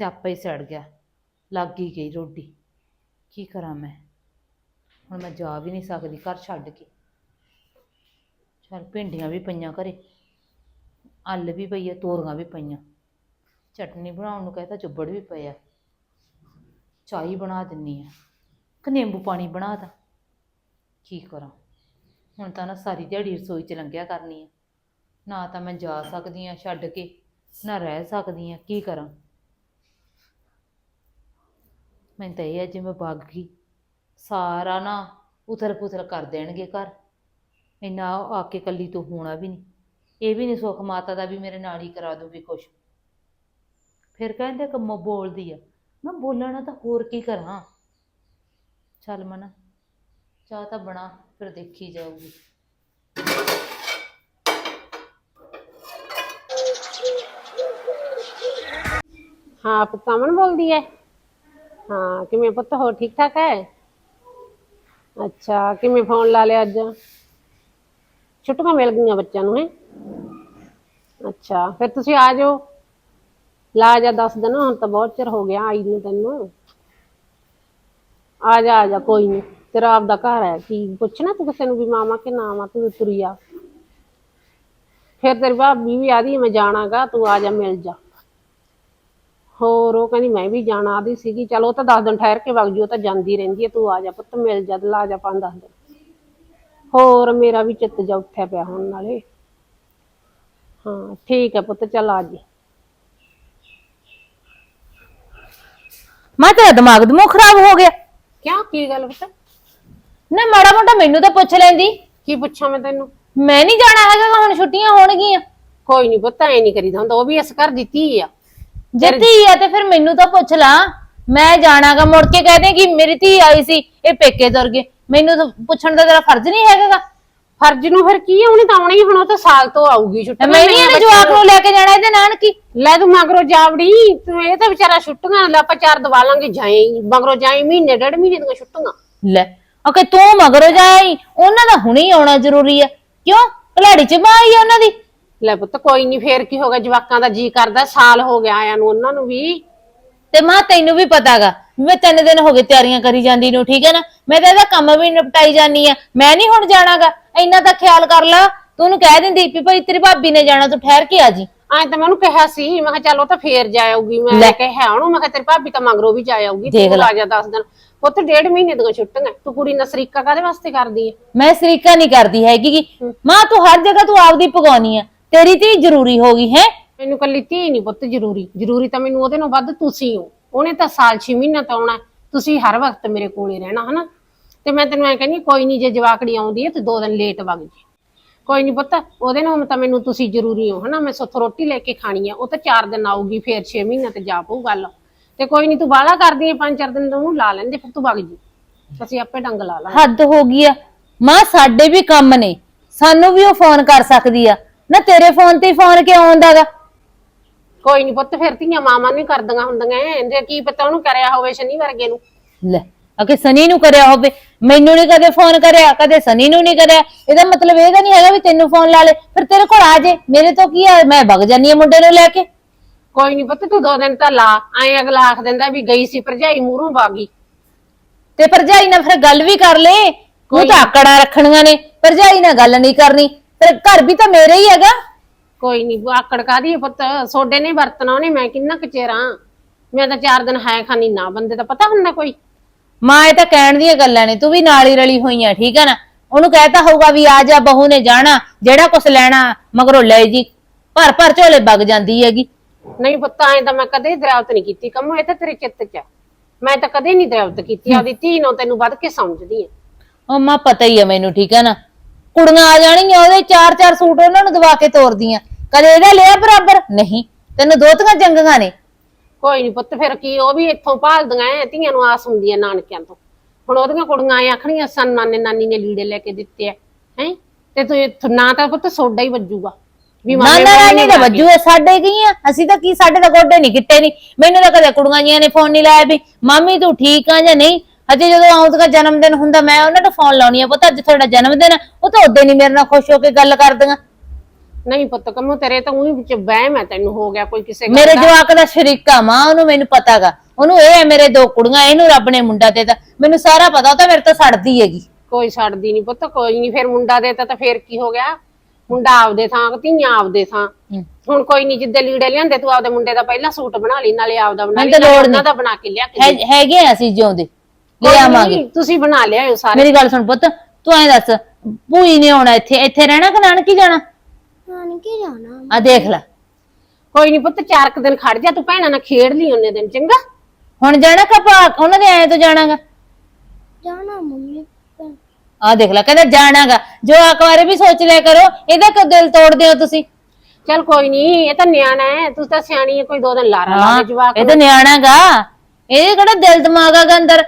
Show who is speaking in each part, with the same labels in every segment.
Speaker 1: ਤੇ ਆਪੇ ਹੀ ਸੜ ਗਿਆ। ਲੱਗ ਹੀ ਗਈ ਰੋਟੀ ਕੀ ਕਰਾਂ ਮੈਂ? ਹੁਣ ਮੈਂ ਜਾ ਵੀ ਨਹੀਂ ਸਕਦੀ, ਘਰ ਛੱਡ ਕੇ। ਚਲ ਭਿੰਡੀਆਂ ਵੀ ਪਈਆਂ ਘਰੇ। ਅੱਲ ਵੀ ਪਈ ਆ, ਤੋਰੀਆਂ ਵੀ ਪਈਆਂ। ਚਟਨੀ ਬਣਾਉਣ ਨੂੰ ਕਹਿੰਦਾ ਚੁੱਬੜ ਵੀ ਪਿਆ ਆ। ਚਾਈ ਬਣਾ ਦਿੰਨੀ ਆ। ਕਿ ਨਿੰਬੂ ਪਾਣੀ ਬਣਾ ਦਾਂ ਕੀ ਕਰਾਂ? ਹੁਣ ਤਾਂ ਨਾ ਸਾਰੀ ਦਿਹਾੜੀ ਰਸੋਈ 'ਚ ਲੰਘਿਆ ਕਰਨੀ ਆ। ਨਾ ਤਾਂ ਮੈਂ ਜਾ ਸਕਦੀ ਆ ਛੱਡ ਕੇ, ਨਾ ਰਹਿ ਸਕਦੀ ਆ। ਕੀ ਕਰਾਂ? ਮੈਨੂੰ ਤਾਂ ਇਹ ਆ, ਜੇ ਮੈਂ ਭੱਗ ਗਈ, ਸਾਰਾ ਨਾ ਉਥਲ ਪੁਥਲ ਕਰ ਦੇਣਗੇ ਘਰ। ਇੰਨਾ ਆ ਕੇ ਕੱਲੀ ਤੋਂ ਹੋਣਾ ਵੀ ਨਹੀਂ। ਇਹ ਵੀ ਨਹੀਂ ਸੁੱਖ, ਮਾਤਾ ਦਾ ਵੀ ਮੇਰੇ ਨਾਲ ਹੀ ਕਰਾ ਦੂਗੀ ਕੁਛ। ਫਿਰ ਕਹਿੰਦੇ ਕੰਮੋ ਬੋਲਦੀ ਆ, ਮੈਂ ਬੋਲਣਾ ਤਾਂ ਹੋਰ ਕੀ ਕਰਾਂ। ਚੱਲ ਮਨ, ਚਾਹ ਤਾਂ ਬਣਾ, ਫਿਰ ਦੇਖੀ ਜਾਊਗੀ।
Speaker 2: ਹਾਂ, ਪੁੱਤ ਬੋਲਦੀ ਹੈ ਹਾਂ, ਕਿਵੇਂ ਪੁੱਤ ਹੋ ਠੀਕ ਠਾਕ ਹੈ? ਅੱਛਾ, ਕਿਵੇਂ ਫੋਨ ਲਾ ਲਿਆ ਅੱਜ? ਛੁੱਟੀਆਂ ਮਿਲ ਗਈਆਂ ਬੱਚਿਆਂ ਨੂੰ, ਹੈ? ਅੱਛਾ, ਫਿਰ ਤੁਸੀਂ ਆ ਜਾਓ। ਲਾ ਜਾ ਦੱਸ ਦਿਨ, ਹੁਣ ਤਾਂ ਬਹੁਤ ਚਿਰ ਹੋ ਗਿਆ ਆਈ ਨੂੰ ਤੈਨੂੰ। ਆ ਜਾ ਆ ਜਾ, ਕੋਈ ਨਹੀਂ, ਤੇਰਾ ਆਪਦਾ ਘਰ ਹੈ, ਕੀ ਪੁੱਛਣਾ ਤੂੰ ਕਿਸੇ ਨੂੰ ਵੀ ਮਾਮਾ ਕਿ ਨਾ ਤੂੰ ਤੁਰੀ ਆ। ਫਿਰ ਤੇਰੀ ਭਾਬੀ ਵੀ ਆਦੀ ਮੈਂ ਜਾਣਾਗਾ, ਤੂੰ ਆ ਜਾ, ਮਿਲ ਜਾ। ਹੋਰ ਉਹ ਕਹਿੰਦੀ ਮੈਂ ਵੀ ਜਾਣਾ ਆਦੀ ਸੀਗੀ। ਚਲ ਉਹ ਤਾਂ 10 ਦਿਨ ਠਹਿਰ ਕੇ ਵਗ ਜੂ ਉਹ ਤਾਂ ਜਾਂਦੀ ਰਹਿੰਦੀ ਹੈ ਤੂੰ ਆ ਜਾ ਪੁੱਤ ਮਿਲ ਜਾ ਲਾ ਜਾ ਪੰਜ 10 ਦਿਨ। ਹੋਰ ਮੇਰਾ ਵੀ ਚਿੱਤ ਜਾ ਉੱਠਿਆ ਪਿਆ ਹੁਣ ਨਾਲੇ। ਹਾਂ ਠੀਕ ਹੈ ਪੁੱਤ ਚੱਲ ਆ ਜੀ।
Speaker 1: ਮੈਂ ਤੇਰਾ ਦਿਮਾਗ ਦਮੋ ਖਰਾਬ ਹੋ ਗਿਆ।
Speaker 2: ਕਿਉਂ ਕੀ ਗੱਲ ਪੁੱਤ?
Speaker 1: ਨਾ ਮਾੜਾ ਮੋਟਾ ਮੈਨੂੰ ਤਾਂ ਪੁੱਛ ਲੈਂਦੀ।
Speaker 2: ਕੀ ਪੁੱਛਾਂ ਮੈਂ ਤੈਨੂੰ?
Speaker 1: ਮੈਂ ਨਹੀਂ ਜਾਣਾ ਹੈਗਾ ਗਾ, ਹੁਣ ਛੁੱਟੀਆਂ ਹੋਣਗੀਆਂ।
Speaker 2: ਕੋਈ ਨਹੀਂ ਪੁੱਤ ਐ ਨਹੀਂ ਕਰੀਦਾ ਹੁੰਦਾ ਉਹ ਵੀ ਇਸ ਘਰ ਦਿੱਤੀ ਆ।
Speaker 1: ਜੇ ਧੀ ਆ ਤੇ ਫਿਰ ਮੈਨੂੰ ਤਾਂ ਪੁੱਛ ਲਾ। ਮੈਂ ਜਾਣਾਗਾ ਮੁੜ ਕੇ ਕਹਦੇ ਕਿ ਮੇਰੀ ਧੀ ਆਈ ਸੀ ਇਹ ਪੇਕੇ ਤੁਰ ਗਏ ਮੈਨੂੰ ਤਾਂ ਪੁੱਛਣ ਦਾ ਤੇਰਾ ਫਰਜ਼ ਨਹੀਂ ਹੈਗਾ ਗਾ।
Speaker 2: ਫਰਜ਼ ਨੂੰ ਫਿਰ ਕੀ ਆ? ਉਹਨੇ ਤਾਂ ਆਉਣਾ ਹੁਣ ਉਹ ਤਾਂ ਸਾਲ ਤੋਂ ਆਊਗੀ ਛੁੱਟੀ
Speaker 1: ਮੈਂ ਨਹੀਂ ਇਹਨੇ ਜਵਾਕ ਨੂੰ। ਲੈ ਕੇ ਜਾਣਾ ਇਹਦੇ ਨਾਨਕੀ।
Speaker 2: ਲੈ ਤੂੰ ਮਗਰੋਂ ਜਾਵੜੀ ਤੂੰ ਇਹ ਤਾਂ ਵਿਚਾਰਾ ਛੁੱਟੀਆਂ ਲੈ ਆਪਾਂ ਚਾਰ ਦਵਾ ਲਾਂਗੇ ਜਾਏ ਮਗਰੋਂ ਜਾਏ ਮਹੀਨੇ ਡੇਢ ਮਹੀਨੇ ਦੀਆਂ ਛੁੱਟੀਆਂ।
Speaker 1: ਲੈ ਓਕੇ ਤੂੰ ਮਗਰੋਂ ਜਾਈ ਉਹਨਾਂ ਦਾ ਹੁਣੇ ਹੀ ਆਉਣਾ ਜ਼ਰੂਰੀ ਆ। ਕਿਉਂ? ਕਲਾੜੀ ਚ ਬਾਈ ਆ ਉਹਨਾਂ ਦੀ।
Speaker 2: ਲੈ ਪੁੱਤ ਕੋਈ ਨਹੀਂ ਫੇਰ ਕੀ ਹੋਗਾ ਜਵਾਕਾਂ ਦਾ ਜੀ ਕਰਦਾ ਸਾਲ ਹੋ ਗਿਆ ਆਇਆਂ ਨੂੰ ਉਹਨਾਂ ਨੂੰ ਵੀ।
Speaker 1: ਤੇ ਮਾਂ ਤੈਨੂੰ ਵੀ ਪਤਾਗਾ ਮੈਂ ਤਿੰਨ ਦਿਨ ਹੋ ਗਏ ਤਿਆਰੀਆਂ ਕਰੀ ਜਾਂਦੀ ਨੂੰ ਠੀਕ ਹੈ ਨਾ? ਮੈਂ ਤਾਂ ਇਹਦਾ ਕੰਮ ਵੀ ਨਿਪਟਾਈ ਜਾਨੀ ਆ ਮੈਂ ਨਹੀਂ ਹੁਣ ਜਾਣਾਗਾ। ਇੰਨਾ ਤਾਂ ਖਿਆਲ ਕਰ ਲਾ। ਤੂੰ ਉਹਨੂੰ ਕਹਿ ਦਿੰਦੀ ਵੀ ਭਾਈ ਤੇਰੀ ਭਾਬੀ ਨੇ ਜਾਣਾ ਤੂੰ ਠਹਿਰ ਕੇ ਆ ਜੀ।
Speaker 2: ਐਂ ਤਾਂ ਮੈਂ ਉਹਨੂੰ ਕਿਹਾ ਸੀ ਮੈਂ ਕਿਹਾ ਚੱਲ ਉਹ ਤਾਂ ਫੇਰ ਜਾ ਆਊਗੀ ਮੈਂ ਕਿਹਾ ਉਹਨੂੰ ਮੈਂ ਕਿਹਾ ਤੇਰੀ ਭਾਬੀ ਤਾਂ ਮਗਰੋਂ ਵੀ ਜਾ ਆਊਗੀ
Speaker 1: ਦੇਖ
Speaker 2: ਤੂੰ
Speaker 1: ਲੈ।
Speaker 2: ਲਾ ਜਾ 10 ਦਿਨ। ਪੁੱਤ ਡੇਢ ਮਹੀਨੇ ਦੀਆਂ ਛੁੱਟੀਆਂ ਤੂੰ ਕੁੜੀ ਨਸਰੀਕਾ ਕਾਦੇ ਵਾਸਤੇ ਕਰਦੀ ਹੈ?
Speaker 1: ਮੈਂ ਸਰੀਕਾ ਨਹੀਂ ਕਰਦੀ ਹੈਗੀ ਗੀ। ਮਾਂ ਤੂੰ ਹਰ ਜਗ੍ਹਾ ਤੂੰ ਆਪਦੀ ਪਗਾਉਣੀ ਆ। ਤੇਰੀ ਧੀ ਜ਼ਰੂਰੀ ਹੋ ਗਈ ਹੈ।
Speaker 2: ਮੈਨੂੰ ਕੱਲੀ ਧੀ ਨਹੀਂ ਪੁੱਤ ਜ਼ਰੂਰੀ। ਜ਼ਰੂਰੀ ਤਾਂ ਮੈਨੂੰ ਉਹਦੇ ਨਾਲੋਂ ਵੱਧ ਤੁਸੀਂ ਹੋ। ਉਹਨੇ ਤਾਂ ਸਾਲ 6 ਮਹੀਨਾ ਤਾਂ ਆਉਣਾ। ਤੁਸੀਂ ਹਰ ਵਕਤ ਮੇਰੇ ਕੋਲੇ ਰਹਿਣਾ ਹਨਾ? ਤੇ ਮੈਂ ਤੈਨੂੰ ਐ ਕਹਿੰਦੀ ਕੋਈ ਨਹੀਂ ਜੇ ਜਵਾਕੜੀ ਆਉਂਦੀ ਹੈ ਤੇ ਦੋ ਦਿਨ ਲੇਟ ਵਗ ਜੀ। ਕੋਈ ਨਹੀਂ ਪੁੱਤ ਉਹਦੇ ਨਾਲ ਤਾਂ ਮੈਨੂੰ ਤੁਸੀਂ ਜ਼ਰੂਰੀ ਹੋ ਹਨਾ? ਮੈਂ ਸੁੱਥ ਰੋਟੀ ਲੈ ਕੇ ਖਾਣੀ ਆ ਉਹ ਤਾਂ 4 ਦਿਨ ਆਊਗੀ ਫੇਰ 6 ਮਹੀਨੇ ਤੇ ਜਾ ਪਊ ਗੱਲ। ਤੇ ਕੋਈ ਨਹੀਂ ਤੂੰ ਬਾਹਲਾ ਕਰਦੀ ਹੈ 5-4 ਦਿਨ ਉਹਨੂੰ ਲਾ ਲੈਂਦੇ ਫਿਰ ਤੂੰ ਵਗ ਜੀ। ਅਸੀਂ ਆਪੇ ਡੰਗ ਲਾ ਲਾਂਗੇ।
Speaker 1: ਹੱਦ ਹੋ ਗਈ ਆ। ਮਾਂ ਸਾਡੇ ਵੀ ਕੰਮ ਨੇ। ਸਾਨੂੰ ਵੀ ਉਹ ਫੋਨ ਕਰ ਸਕਦੀ ਆ। ਨਾ ਤੇਰੇ ਫੋਨ ਤੇ ਫੋਨ ਕਿਉਂ ਆਉਂਦਾਗਾ
Speaker 2: ਕੋਈ ਨਹੀਂ ਪੁੱਤ ਫਿਰ ਧੀਆਂ ਮਾਵਾਂ ਨਹੀਂ ਕਰਦੀਆਂ ਹੁੰਦੀਆਂ ਜੇ ਕੀ ਪਤਾ ਉਹਨੂੰ ਕਰਿਆ ਹੋਵੇ ਸ਼ਨੀ ਵਰਗੇ ਨੂੰ।
Speaker 1: ਲੈ ਅਕੇ ਸਨੀ ਨੂੰ ਕਰਿਆ ਹੋਵੇ ਮੈਨੂੰ ਨਹੀਂ ਕਦੇ ਫੋਨ ਕਰਿਆ ਕਦੇ ਸਨੀ ਨੂੰ ਨਹੀਂ ਕਰਿਆ। ਇਹਦਾ ਮਤਲਬ ਇਹ ਤਾਂ ਨਹੀਂ ਹੈਗਾ ਵੀ ਤੈਨੂੰ ਫੋਨ ਲਾ ਲੇ। ਫਿਰ ਤੇਰੇ ਕੋਲ ਆ ਜੇ ਮੇਰੇ ਤੋਂ ਕੀ ਆ? ਮੈਂ ਵਗ ਜਾਨੀ ਆ ਮੁੰਡੇ ਨੂੰ ਲੈ ਕੇ।
Speaker 2: ਕੋਈ ਨਹੀਂ ਪੁੱਤ ਤੂੰ ਦੋ ਦਿਨ ਤਾਂ ਲਾ। ਐਂ ਅਗਲਾ ਆਖ ਦਿੰਦਾ ਵੀ ਗਈ ਸੀ ਭਰਜਾਈ ਮੂਹਰੋਂ ਬਾਗੀ
Speaker 1: ਤੇ ਭਰਜਾਈ ਨਾਲ ਫਿਰ ਗੱਲ ਵੀ ਕਰ ਲੈ। ਉਹ ਤਾਂ ਆਕੜਾਂ ਰੱਖਣੀਆਂ ਨੇ। ਭਰਜਾਈ ਨਾਲ ਗੱਲ ਨਹੀਂ ਕਰਨੀ। ਫਿਰ ਘਰ ਵੀ ਤਾਂ ਮੇਰੇ ਹੀ ਹੈਗਾ।
Speaker 2: ਕੋਈ ਨਹੀਂ ਆਕੜ ਕਾਦੀ ਪੁੱਤ? ਸੋਡੇ ਨੇ ਵਰਤਣਾ ਉਹਨੇ ਮੈਂ ਕਿੰਨਾ ਕਚੇਰਾਂ ਮੈਂ ਤਾਂ ਚਾਰ ਦਿਨ ਹੈ ਖਾਨੀ ਨਾ ਬੰਦੇ ਦਾ ਪਤਾ ਹੁੰਦਾ ਕੋਈ?
Speaker 1: ਮਾਂ ਇਹ ਤਾਂ ਕਹਿਣ ਦੀਆਂ ਗੱਲਾਂ ਨੇ ਤੂੰ ਵੀ ਨਾਲ ਹੀ ਰਲੀ ਹੋਈ ਆ ਠੀਕ ਹੈ ਨਾ? ਉਹਨੂੰ ਕਹਿਤਾ ਹੋਊਗਾ ਵੀ ਆ ਜਾ ਬਹੂ ਨੇ ਜਾਣਾ ਜਿਹੜਾ ਕੁਛ ਲੈਣਾ ਮਗਰੋਂ ਲੈ ਜੀ। ਭਰ ਭਰ ਝੋਲੇ ਵਗ ਜਾਂਦੀ ਹੈਗੀ।
Speaker 2: ਨਹੀਂ ਪੁੱਤ ਐਂ ਤਾਂ ਮੈਂ ਕਦੇ ਦਰਾਵਤ ਨਹੀਂ ਕੀਤੀ ਕੰਮੋ ਇਹ ਤਾਂ ਤੇਰੇ ਚਿੱਤ 'ਚ ਆ। ਮੈਂ ਤਾਂ ਕਦੇ ਨਹੀਂ ਦਰਾਵਤ ਕੀਤੀ ਆਪਦੀ ਧੀ ਨੂੰ ਤੈਨੂੰ ਵੱਧ ਕੇ ਸਮਝਦੀ ਆ।
Speaker 1: ਉਹ ਮਾਂ ਪਤਾ ਹੀ ਆ ਮੈਨੂੰ ਠੀਕ ਹੈ ਨਾ? ਕੁੜੀਆਂ ਆ ਜਾਣਗੀਆਂ ਉਹਦੇ ਚਾਰ ਚਾਰ ਸੂਟ ਉਹਨਾਂ ਨੂੰ ਦਵਾ ਕੇ ਤੋਰਦੀਆਂ। ਕਦੇ ਇਹਦਾ ਲਿਆ ਬਰਾਬਰ? ਨਹੀਂ। ਤੈਨੂੰ ਦੋਤੀਆਂ ਚੰਗੀਆਂ ਨੇ।
Speaker 2: ਕੋਈ ਨਹੀਂ ਪੁੱਤ ਫਿਰ ਕੀ ਉਹ ਵੀ ਇੱਥੋਂ ਭਾਲਦੀਆਂ ਐ ਧੀਆਂ ਨੂੰ ਆਸ ਹੁੰਦੀ ਐ ਨਾਨਕਿਆਂ ਤੋਂ। ਹੁਣ ਉਹਦੀਆਂ ਕੁੜੀਆਂ ਐ ਆਖਣੀਆਂ ਸਨ ਨਾਨੇ ਨਾਨੀ ਨੇ ਲੀੜੇ ਲੈ ਕੇ ਦਿੱਤੇ ਐ ਹੈ? ਤੇ ਤੂੰ ਇੱਥੋਂ- ਨਾ ਤਾਂ ਪੁੱਤ ਸੋਡਾ ਹੀ ਵੱਜੂਗਾ। ਵੀ ਮਾਮੇ
Speaker 1: ਨਾ
Speaker 2: ਵਾਲੀ
Speaker 1: ਰਾਣੀ ਦਾ ਵੱਜੂ ਐ ਸਾਡੇ ਗਈਆਂ ਅਸੀਂ ਤਾਂ ਕੀ ਸਾਡੇ ਤਾਂ ਗੋਡੇ ਨਹੀਂ ਗਿੱਟੇ ਨਹੀਂ ਮੈਨੂੰ ਤਾਂ ਕਦੇ ਕੁੜੀਆਂ ਜੀਆਂ ਨੇ ਫੋਨ ਨਹੀਂ ਲਾਇਆ ਵੀ ਮਾਮੀ ਤੂੰ ਠੀਕ ਆ ਜਾਂ ਨਹੀਂ? ਅਜੇ ਜਦੋਂ ਆਉਂਦਾ ਜਨਮ ਦਿਨ ਹੁੰਦਾ ਮੈਂ ਉਹਨਾਂ ਨੂੰ ਫੋਨ ਲਾਉਣੀ ਆ ਪਤਾ ਅੱਜ ਤੁਹਾਡਾ ਜਨਮ ਦਿਨ ਆ, ਉਹ ਤਾਂ ਉਦੋਂ ਨਹੀਂ ਮੇਰੇ ਨਾਲ ਖੁਸ਼ ਹੋ ਕੇ ਗੱਲ ਕਰਦੀਆਂ।
Speaker 2: ਨਹੀਂ ਪੁੱਤ ਕੰਮੋ ਤੇਰੇ ਤਾਂ ਉਹੀ ਵਿੱਚ ਵਹਿਮ ਹੈ ਤੈਨੂੰ ਹੋ ਗਿਆ ਕੋਈ ਕਿਸੇ
Speaker 1: ਮੇਰੇ
Speaker 2: ਦਾ।
Speaker 1: ਜਵਾਕ ਦਾ ਸ਼ਰੀਕਾ ਮਾਂ ਉਹਨੂੰ ਮੈਨੂੰ ਪਤਾਗਾ। ਉਹਨੂੰ ਇਹ ਹੈ ਮੇਰੇ ਦੋ ਕੁੜੀਆਂ ਇਹਨੂੰ ਰੱਬ ਨੇ ਮੁੰਡਾ ਦੇਤਾ। ਮੈਨੂੰ ਸਾਰਾ ਪਤਾ ਉਹ ਤਾਂ ਮੇਰੇ ਤੋਂ ਸੜਦੀ ਹੈਗੀ।
Speaker 2: ਕੋਈ ਛੱਡਦੀ ਨਹੀਂ ਪੁੱਤ ਕੋਈ ਨਹੀਂ ਫਿਰ ਮੁੰਡਾ ਦੇਤਾ ਤਾਂ ਫਿਰ ਕੀ ਹੋ ਗਿਆ? ਮੁੰਡਾ ਆਪਦੇ ਥਾਂ ਧੀਆਂ ਆਪਦੇ ਥਾਂ।
Speaker 1: ਹੂੰ।
Speaker 2: ਹੁਣ ਕੋਈ ਨਹੀਂ ਜਿੱਦੇ ਲੀੜੇ ਲਿਆਂਦੇ ਤੂੰ ਆਪਦੇ ਮੁੰਡੇ ਦਾ ਪਹਿਲਾਂ ਸੂਟ ਬਣਾ ਲਈ ਨਾਲੇ ਆਪਦਾ ਬਣਾ ਲਈ
Speaker 1: ਤਾਂ
Speaker 2: ਨਾਲੇ
Speaker 1: ਲੋੜ
Speaker 2: ਉਹਨਾਂ
Speaker 1: ਨਹੀਂ।
Speaker 2: ਦਾ ਬਣਾ ਕੇ ਲਿਆ ਕੇ
Speaker 1: ਹੈ- ਹੈਗੇ ਆ ਅਸੀਂ ਜਿਉਂਦੇ। ਲੈ
Speaker 2: ਕੋਈ
Speaker 1: ਆਵਾਂਗੇ
Speaker 2: ਤੁਸੀਂ ਬਣਾ ਲਿਆਓ ਸਾਰੇ।
Speaker 1: ਮੇਰੀ ਗੱਲ ਸੁਣ ਪੁੱਤ ਤੂੰ ਐਂ ਦੱਸ ਭੂਈ ਨੇ ਆਉਣਾ ਇੱਥੇ ਇੱਥੇ ਰਹਿਣਾ ਕਿ ਨਾਨਕੀ ਜਾਣਾ?
Speaker 3: ਨਾਨਕੇ ਜਾਣਾ।
Speaker 1: ਆ ਦੇਖ ਲੈ।
Speaker 2: ਕੋਈ ਨਹੀਂ ਪੁੱਤ ਚਾਰ ਕੁ ਦਿਨ ਖੜ ਜਾ ਤੂੰ ਭੈਣਾਂ ਨਾਲ ਖੇਡ ਲਈ ਉਹਨੇ ਦਿਨ ਚੰਗਾ?
Speaker 1: ਹੁਣ ਜਾਣਾ ਕਪਾ ਉਹਨਾਂ ਦੇ ਐਂ ਤੋਂ ਜਾਣਾਗਾ?
Speaker 3: ਜਾਣਾ ਮੰਮੀ।
Speaker 1: ਆ ਦੇਖ ਲੈ ਕਹਿੰਦਾ ਜਾਣਾਗਾ। ਜੋ ਆਕਵਾਰੇ ਵੀ ਸੋਚ ਲਿਆ ਕਰੋ ਇਹਦਾ ਕਿਉਂ ਦਿਲ ਤੋੜਦੇ ਹੋ ਤੁਸੀਂ?
Speaker 2: ਚੱਲ ਕੋਈ ਨਹੀਂ ਇਹ ਤਾਂ ਨਿਆਣਾ ਹੈ ਤੂੰ ਤਾਂ ਸਿਆਣੀ ਹੈ ਕੋਈ ਦੋ ਦਿਨ ਲਾਰਾ ਲਾ ਦੇ ਜਵਾਕ
Speaker 1: ਇਹ ਤਾਂ ਨਿਆਣਾਗਾ। ਇਹ ਕਿਹੜਾ ਦਿਲ ਦਿਮਾਗ ਆਗਾ ਅੰਦਰ?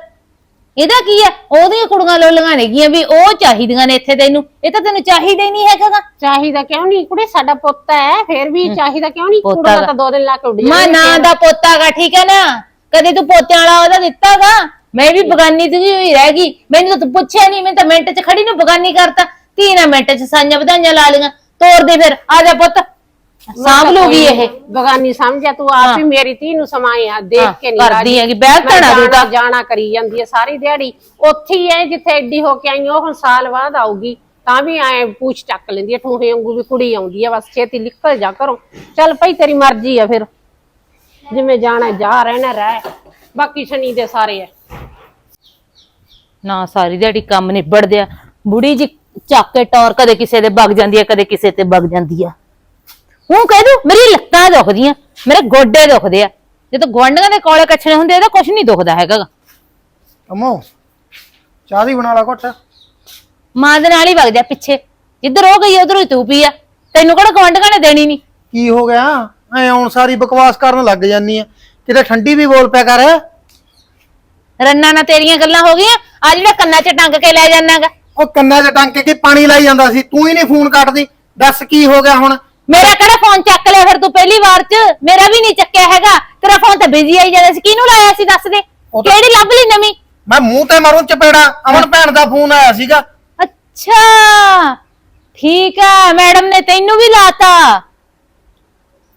Speaker 1: ਇਹਦਾ ਕੀ ਹੈ ਉਹਦੀਆਂ ਕੁੜੀਆਂ ਲੋਲੀਆਂ ਨੇਗੀਆਂ ਵੀ ਉਹ ਚਾਹੀਦੀਆਂ ਨੇ ਇੱਥੇ ਤੈਨੂੰ। ਇਹ ਤਾਂ ਤੈਨੂੰ ਚਾਹੀਦਾ ਹੀ ਨਹੀਂ ਹੈਗਾ ਗਾ।
Speaker 2: ਚਾਹੀਦਾ ਕਿਉਂ ਨਹੀਂ? ਕੁੜੇ ਸਾਡਾ ਪੁੱਤ ਹੈ ਫਿਰ ਵੀ ਚਾਹੀਦਾ ਕਿਉਂ ਨਹੀਂ?
Speaker 1: ਪੁੱਤ ਹੈਗਾ।
Speaker 2: ਤਾਂ ਦੋ। ਦਿਨ ਲਾ ਕੇ ਉੱਡ
Speaker 1: ਮਾਂ ਨਾਂ ਦਾ ਪੋਤਾਗਾ ਠੀਕ ਹੈ ਨਾ? ਕਦੇ ਤੂੰ ਪੋਤਿਆਂ ਵਾਲਾ ਉਹਦਾ ਦਿੱਤਾਗਾ? ਮੈਂ ਵੀ ਬਗਾਨੀ ਤੇ ਹੋਈ ਰਹਿ ਗਈ। ਮੈਨੂੰ ਤਾਂ ਤੂੰ ਪੁੱਛਿਆ ਨਹੀਂ ਮੈਂ ਤਾਂ ਮਿੰਟ 'ਚ ਖੜੀ ਨੂੰ ਬਗਾਨੀ ਕਰਤਾ। ਤੀ ਨਾ ਮਿੰਟ 'ਚ ਸਾਂਝਾ ਵਧਾਈਆਂ ਲਾ ਲਈਆਂ। ਤੋੜ ਦੇ ਫਿਰ ਆ ਜਾ ਪੁੱਤ। ਸਾਂਭ ਲੂਗੀ ਇਹ?
Speaker 2: ਬਗਾਨੀ ਸਮਝਿਆ ਤੂੰ ਆਪ ਹੀ। ਮੇਰੀ ਧੀ ਨੂੰ ਸਮਾਏ ਆ ਦੇਖ ਕੇ ਨਹੀਂ
Speaker 1: ਕਰਦੀ ਹੈਗੀ,
Speaker 2: ਮੈਂ
Speaker 1: ਧੜਾ ਤੂੰ
Speaker 2: ਜਾਣਾ-
Speaker 1: ਤਾਂ।
Speaker 2: ਜਾਣਾ ਕਰੀ ਜਾਂਦੀ ਹੈ ਸਾਰੀ ਦਿਹਾੜੀ। ਉੱਥੇ ਹੀ ਹੈ ਜਿੱਥੇ ਐਡੀ ਹੋ ਕੇ ਆਈ ਉਹ ਹੁਣ ਸਾਲ ਬਾਅਦ ਆਊਗੀ। ਤਾਂ ਵੀ ਐ ਪੂਛ ਚੱਕ ਲੈਂਦੀ ਹੈ ਠੂਹੇ ਵਾਂਗੂ ਵੀ ਕੁੜੀ ਆਉਂਦੀ ਹੈ ਬਸ ਛੇਤੀ ਨਿਕਲ ਜਾ ਕਰੋ ਚੱਲ ਭਾਈ ਤੇਰੀ ਮਰਜ਼ੀ ਆ ਫਿਰ। ਜਿਵੇਂ ਜਾਣਾ ਜਾ ਰਹਿਣਾ ਰਹਿ। ਬਾਕੀ ਸ਼ਨੀ ਦੇ ਸਾਰੇ ਐ।
Speaker 1: ਨਾ ਸਾਰੀ ਦਿਹਾੜੀ ਕੰਮ ਨਿਬੜਦੇ ਆ। ਬੁੜੀ ਜੀ ਚੱਕ ਕੇ ਟੌਰ ਕਦੇ ਕਿਸੇ ਦੇ ਵਗ ਜਾਂਦੀ ਆ ਕਦੇ ਕਿਸੇ ਤੇ ਵਗ ਜਾਂਦੀ ਆ। ਹੂੰ ਕਹਿ ਦੂ ਮੇਰੀ ਲੱਤਾਂ ਦੁਖਦੀਆਂ ਮੇਰੇ ਗੋਡੇ ਦੁਖਦੇ ਆ। ਜਦੋਂ ਗੁਆਂਢੀਆਂ ਦੇ ਕੋਲੇ ਕੱਛਣੇ ਹੁੰਦੇ ਇਹਦਾ ਕੁਝ ਨਹੀਂ ਦੁਖਦਾ ਹੈਗਾ ਗਾ।
Speaker 4: ਅਮੋ ਚਾਹ ਦੀ ਬਣਾ ਲਾ ਘੁੱਟ।
Speaker 1: ਮਾਂ ਦੇ ਨਾਲ ਹੀ ਵਗ ਜਾ ਪਿੱਛੇ। ਜਿੱਧਰ ਉਹ ਗਈ ਉਧਰ ਹੀ ਤੂੰ ਪੀ ਆ। ਤੈਨੂੰ ਕਿਹੜਾ ਗੁਆਂਢੀਆਂ ਨੇ ਦੇਣੀ ਨਹੀਂ?
Speaker 4: ਕੀ ਹੋ ਗਿਆ? ਐ ਹੁਣ ਸਾਰੀ ਬਕਵਾਸ ਕਰਨ ਲੱਗ ਜਾਨੀ ਆ। ਕਿਤੇ ਠੰਡੀ ਵੀ ਬੋਲ ਪਿਆ ਕਰ।
Speaker 1: ਰੰਨਾ ਨਾਲ ਤੇਰੀਆਂ ਗੱਲਾਂ ਹੋ ਗਈਆਂ ਆ ਜਿਹੜਾ ਕੰਨਾਂ 'ਚ ਟੰਗ ਕੇ ਲੈ ਜਾਣਾਗਾ
Speaker 4: ਉਹ ਕੰਨਾਂ 'ਚ ਟੰਗ ਕੇ ਪਾਣੀ ਲਾਈ ਜਾਂਦਾ ਸੀ? ਤੂੰ ਹੀ ਨਹੀਂ ਫੋਨ ਕੱਟਦੀ। ਦੱਸ ਕੀ ਹੋ ਗਿਆ ਹੁਣ?
Speaker 1: ਮੇਰਾ ਕਿਹੜਾ ਫੋਨ ਚੱਕ ਲਿਆ ਫਿਰ ਤੂੰ ਪਹਿਲੀ ਵਾਰ 'ਚ? ਮੇਰਾ ਵੀ ਨਹੀਂ ਚੱਕਿਆ ਹੈਗਾ। ਤੇਰਾ ਫੋਨ ਤਾਂ ਬਿਜ਼ੀ ਆਈ ਜਾਂਦਾ ਸੀ। ਕਿਹਨੂੰ ਲਾਇਆ ਸੀ ਦੱਸ ਦੇ?
Speaker 4: ਉਹ ਤਾਂ-
Speaker 1: ਕਿਹੜੀ ਲੱਭ ਲਈ ਨਵੀਂ?
Speaker 4: ਮੈਂ ਮੂੰਹ ਤੇ ਮਾਰੂੰ ਚਪੇੜਾ। ਅਮਨ ਭੈਣ ਦਾ ਫੋਨ ਆਇਆ ਸੀਗਾ।
Speaker 1: ਅੱਛਾ। ਠੀਕ ਹੈ ਮੈਡਮ ਨੇ ਤੈਨੂੰ ਵੀ ਲਾਤਾ।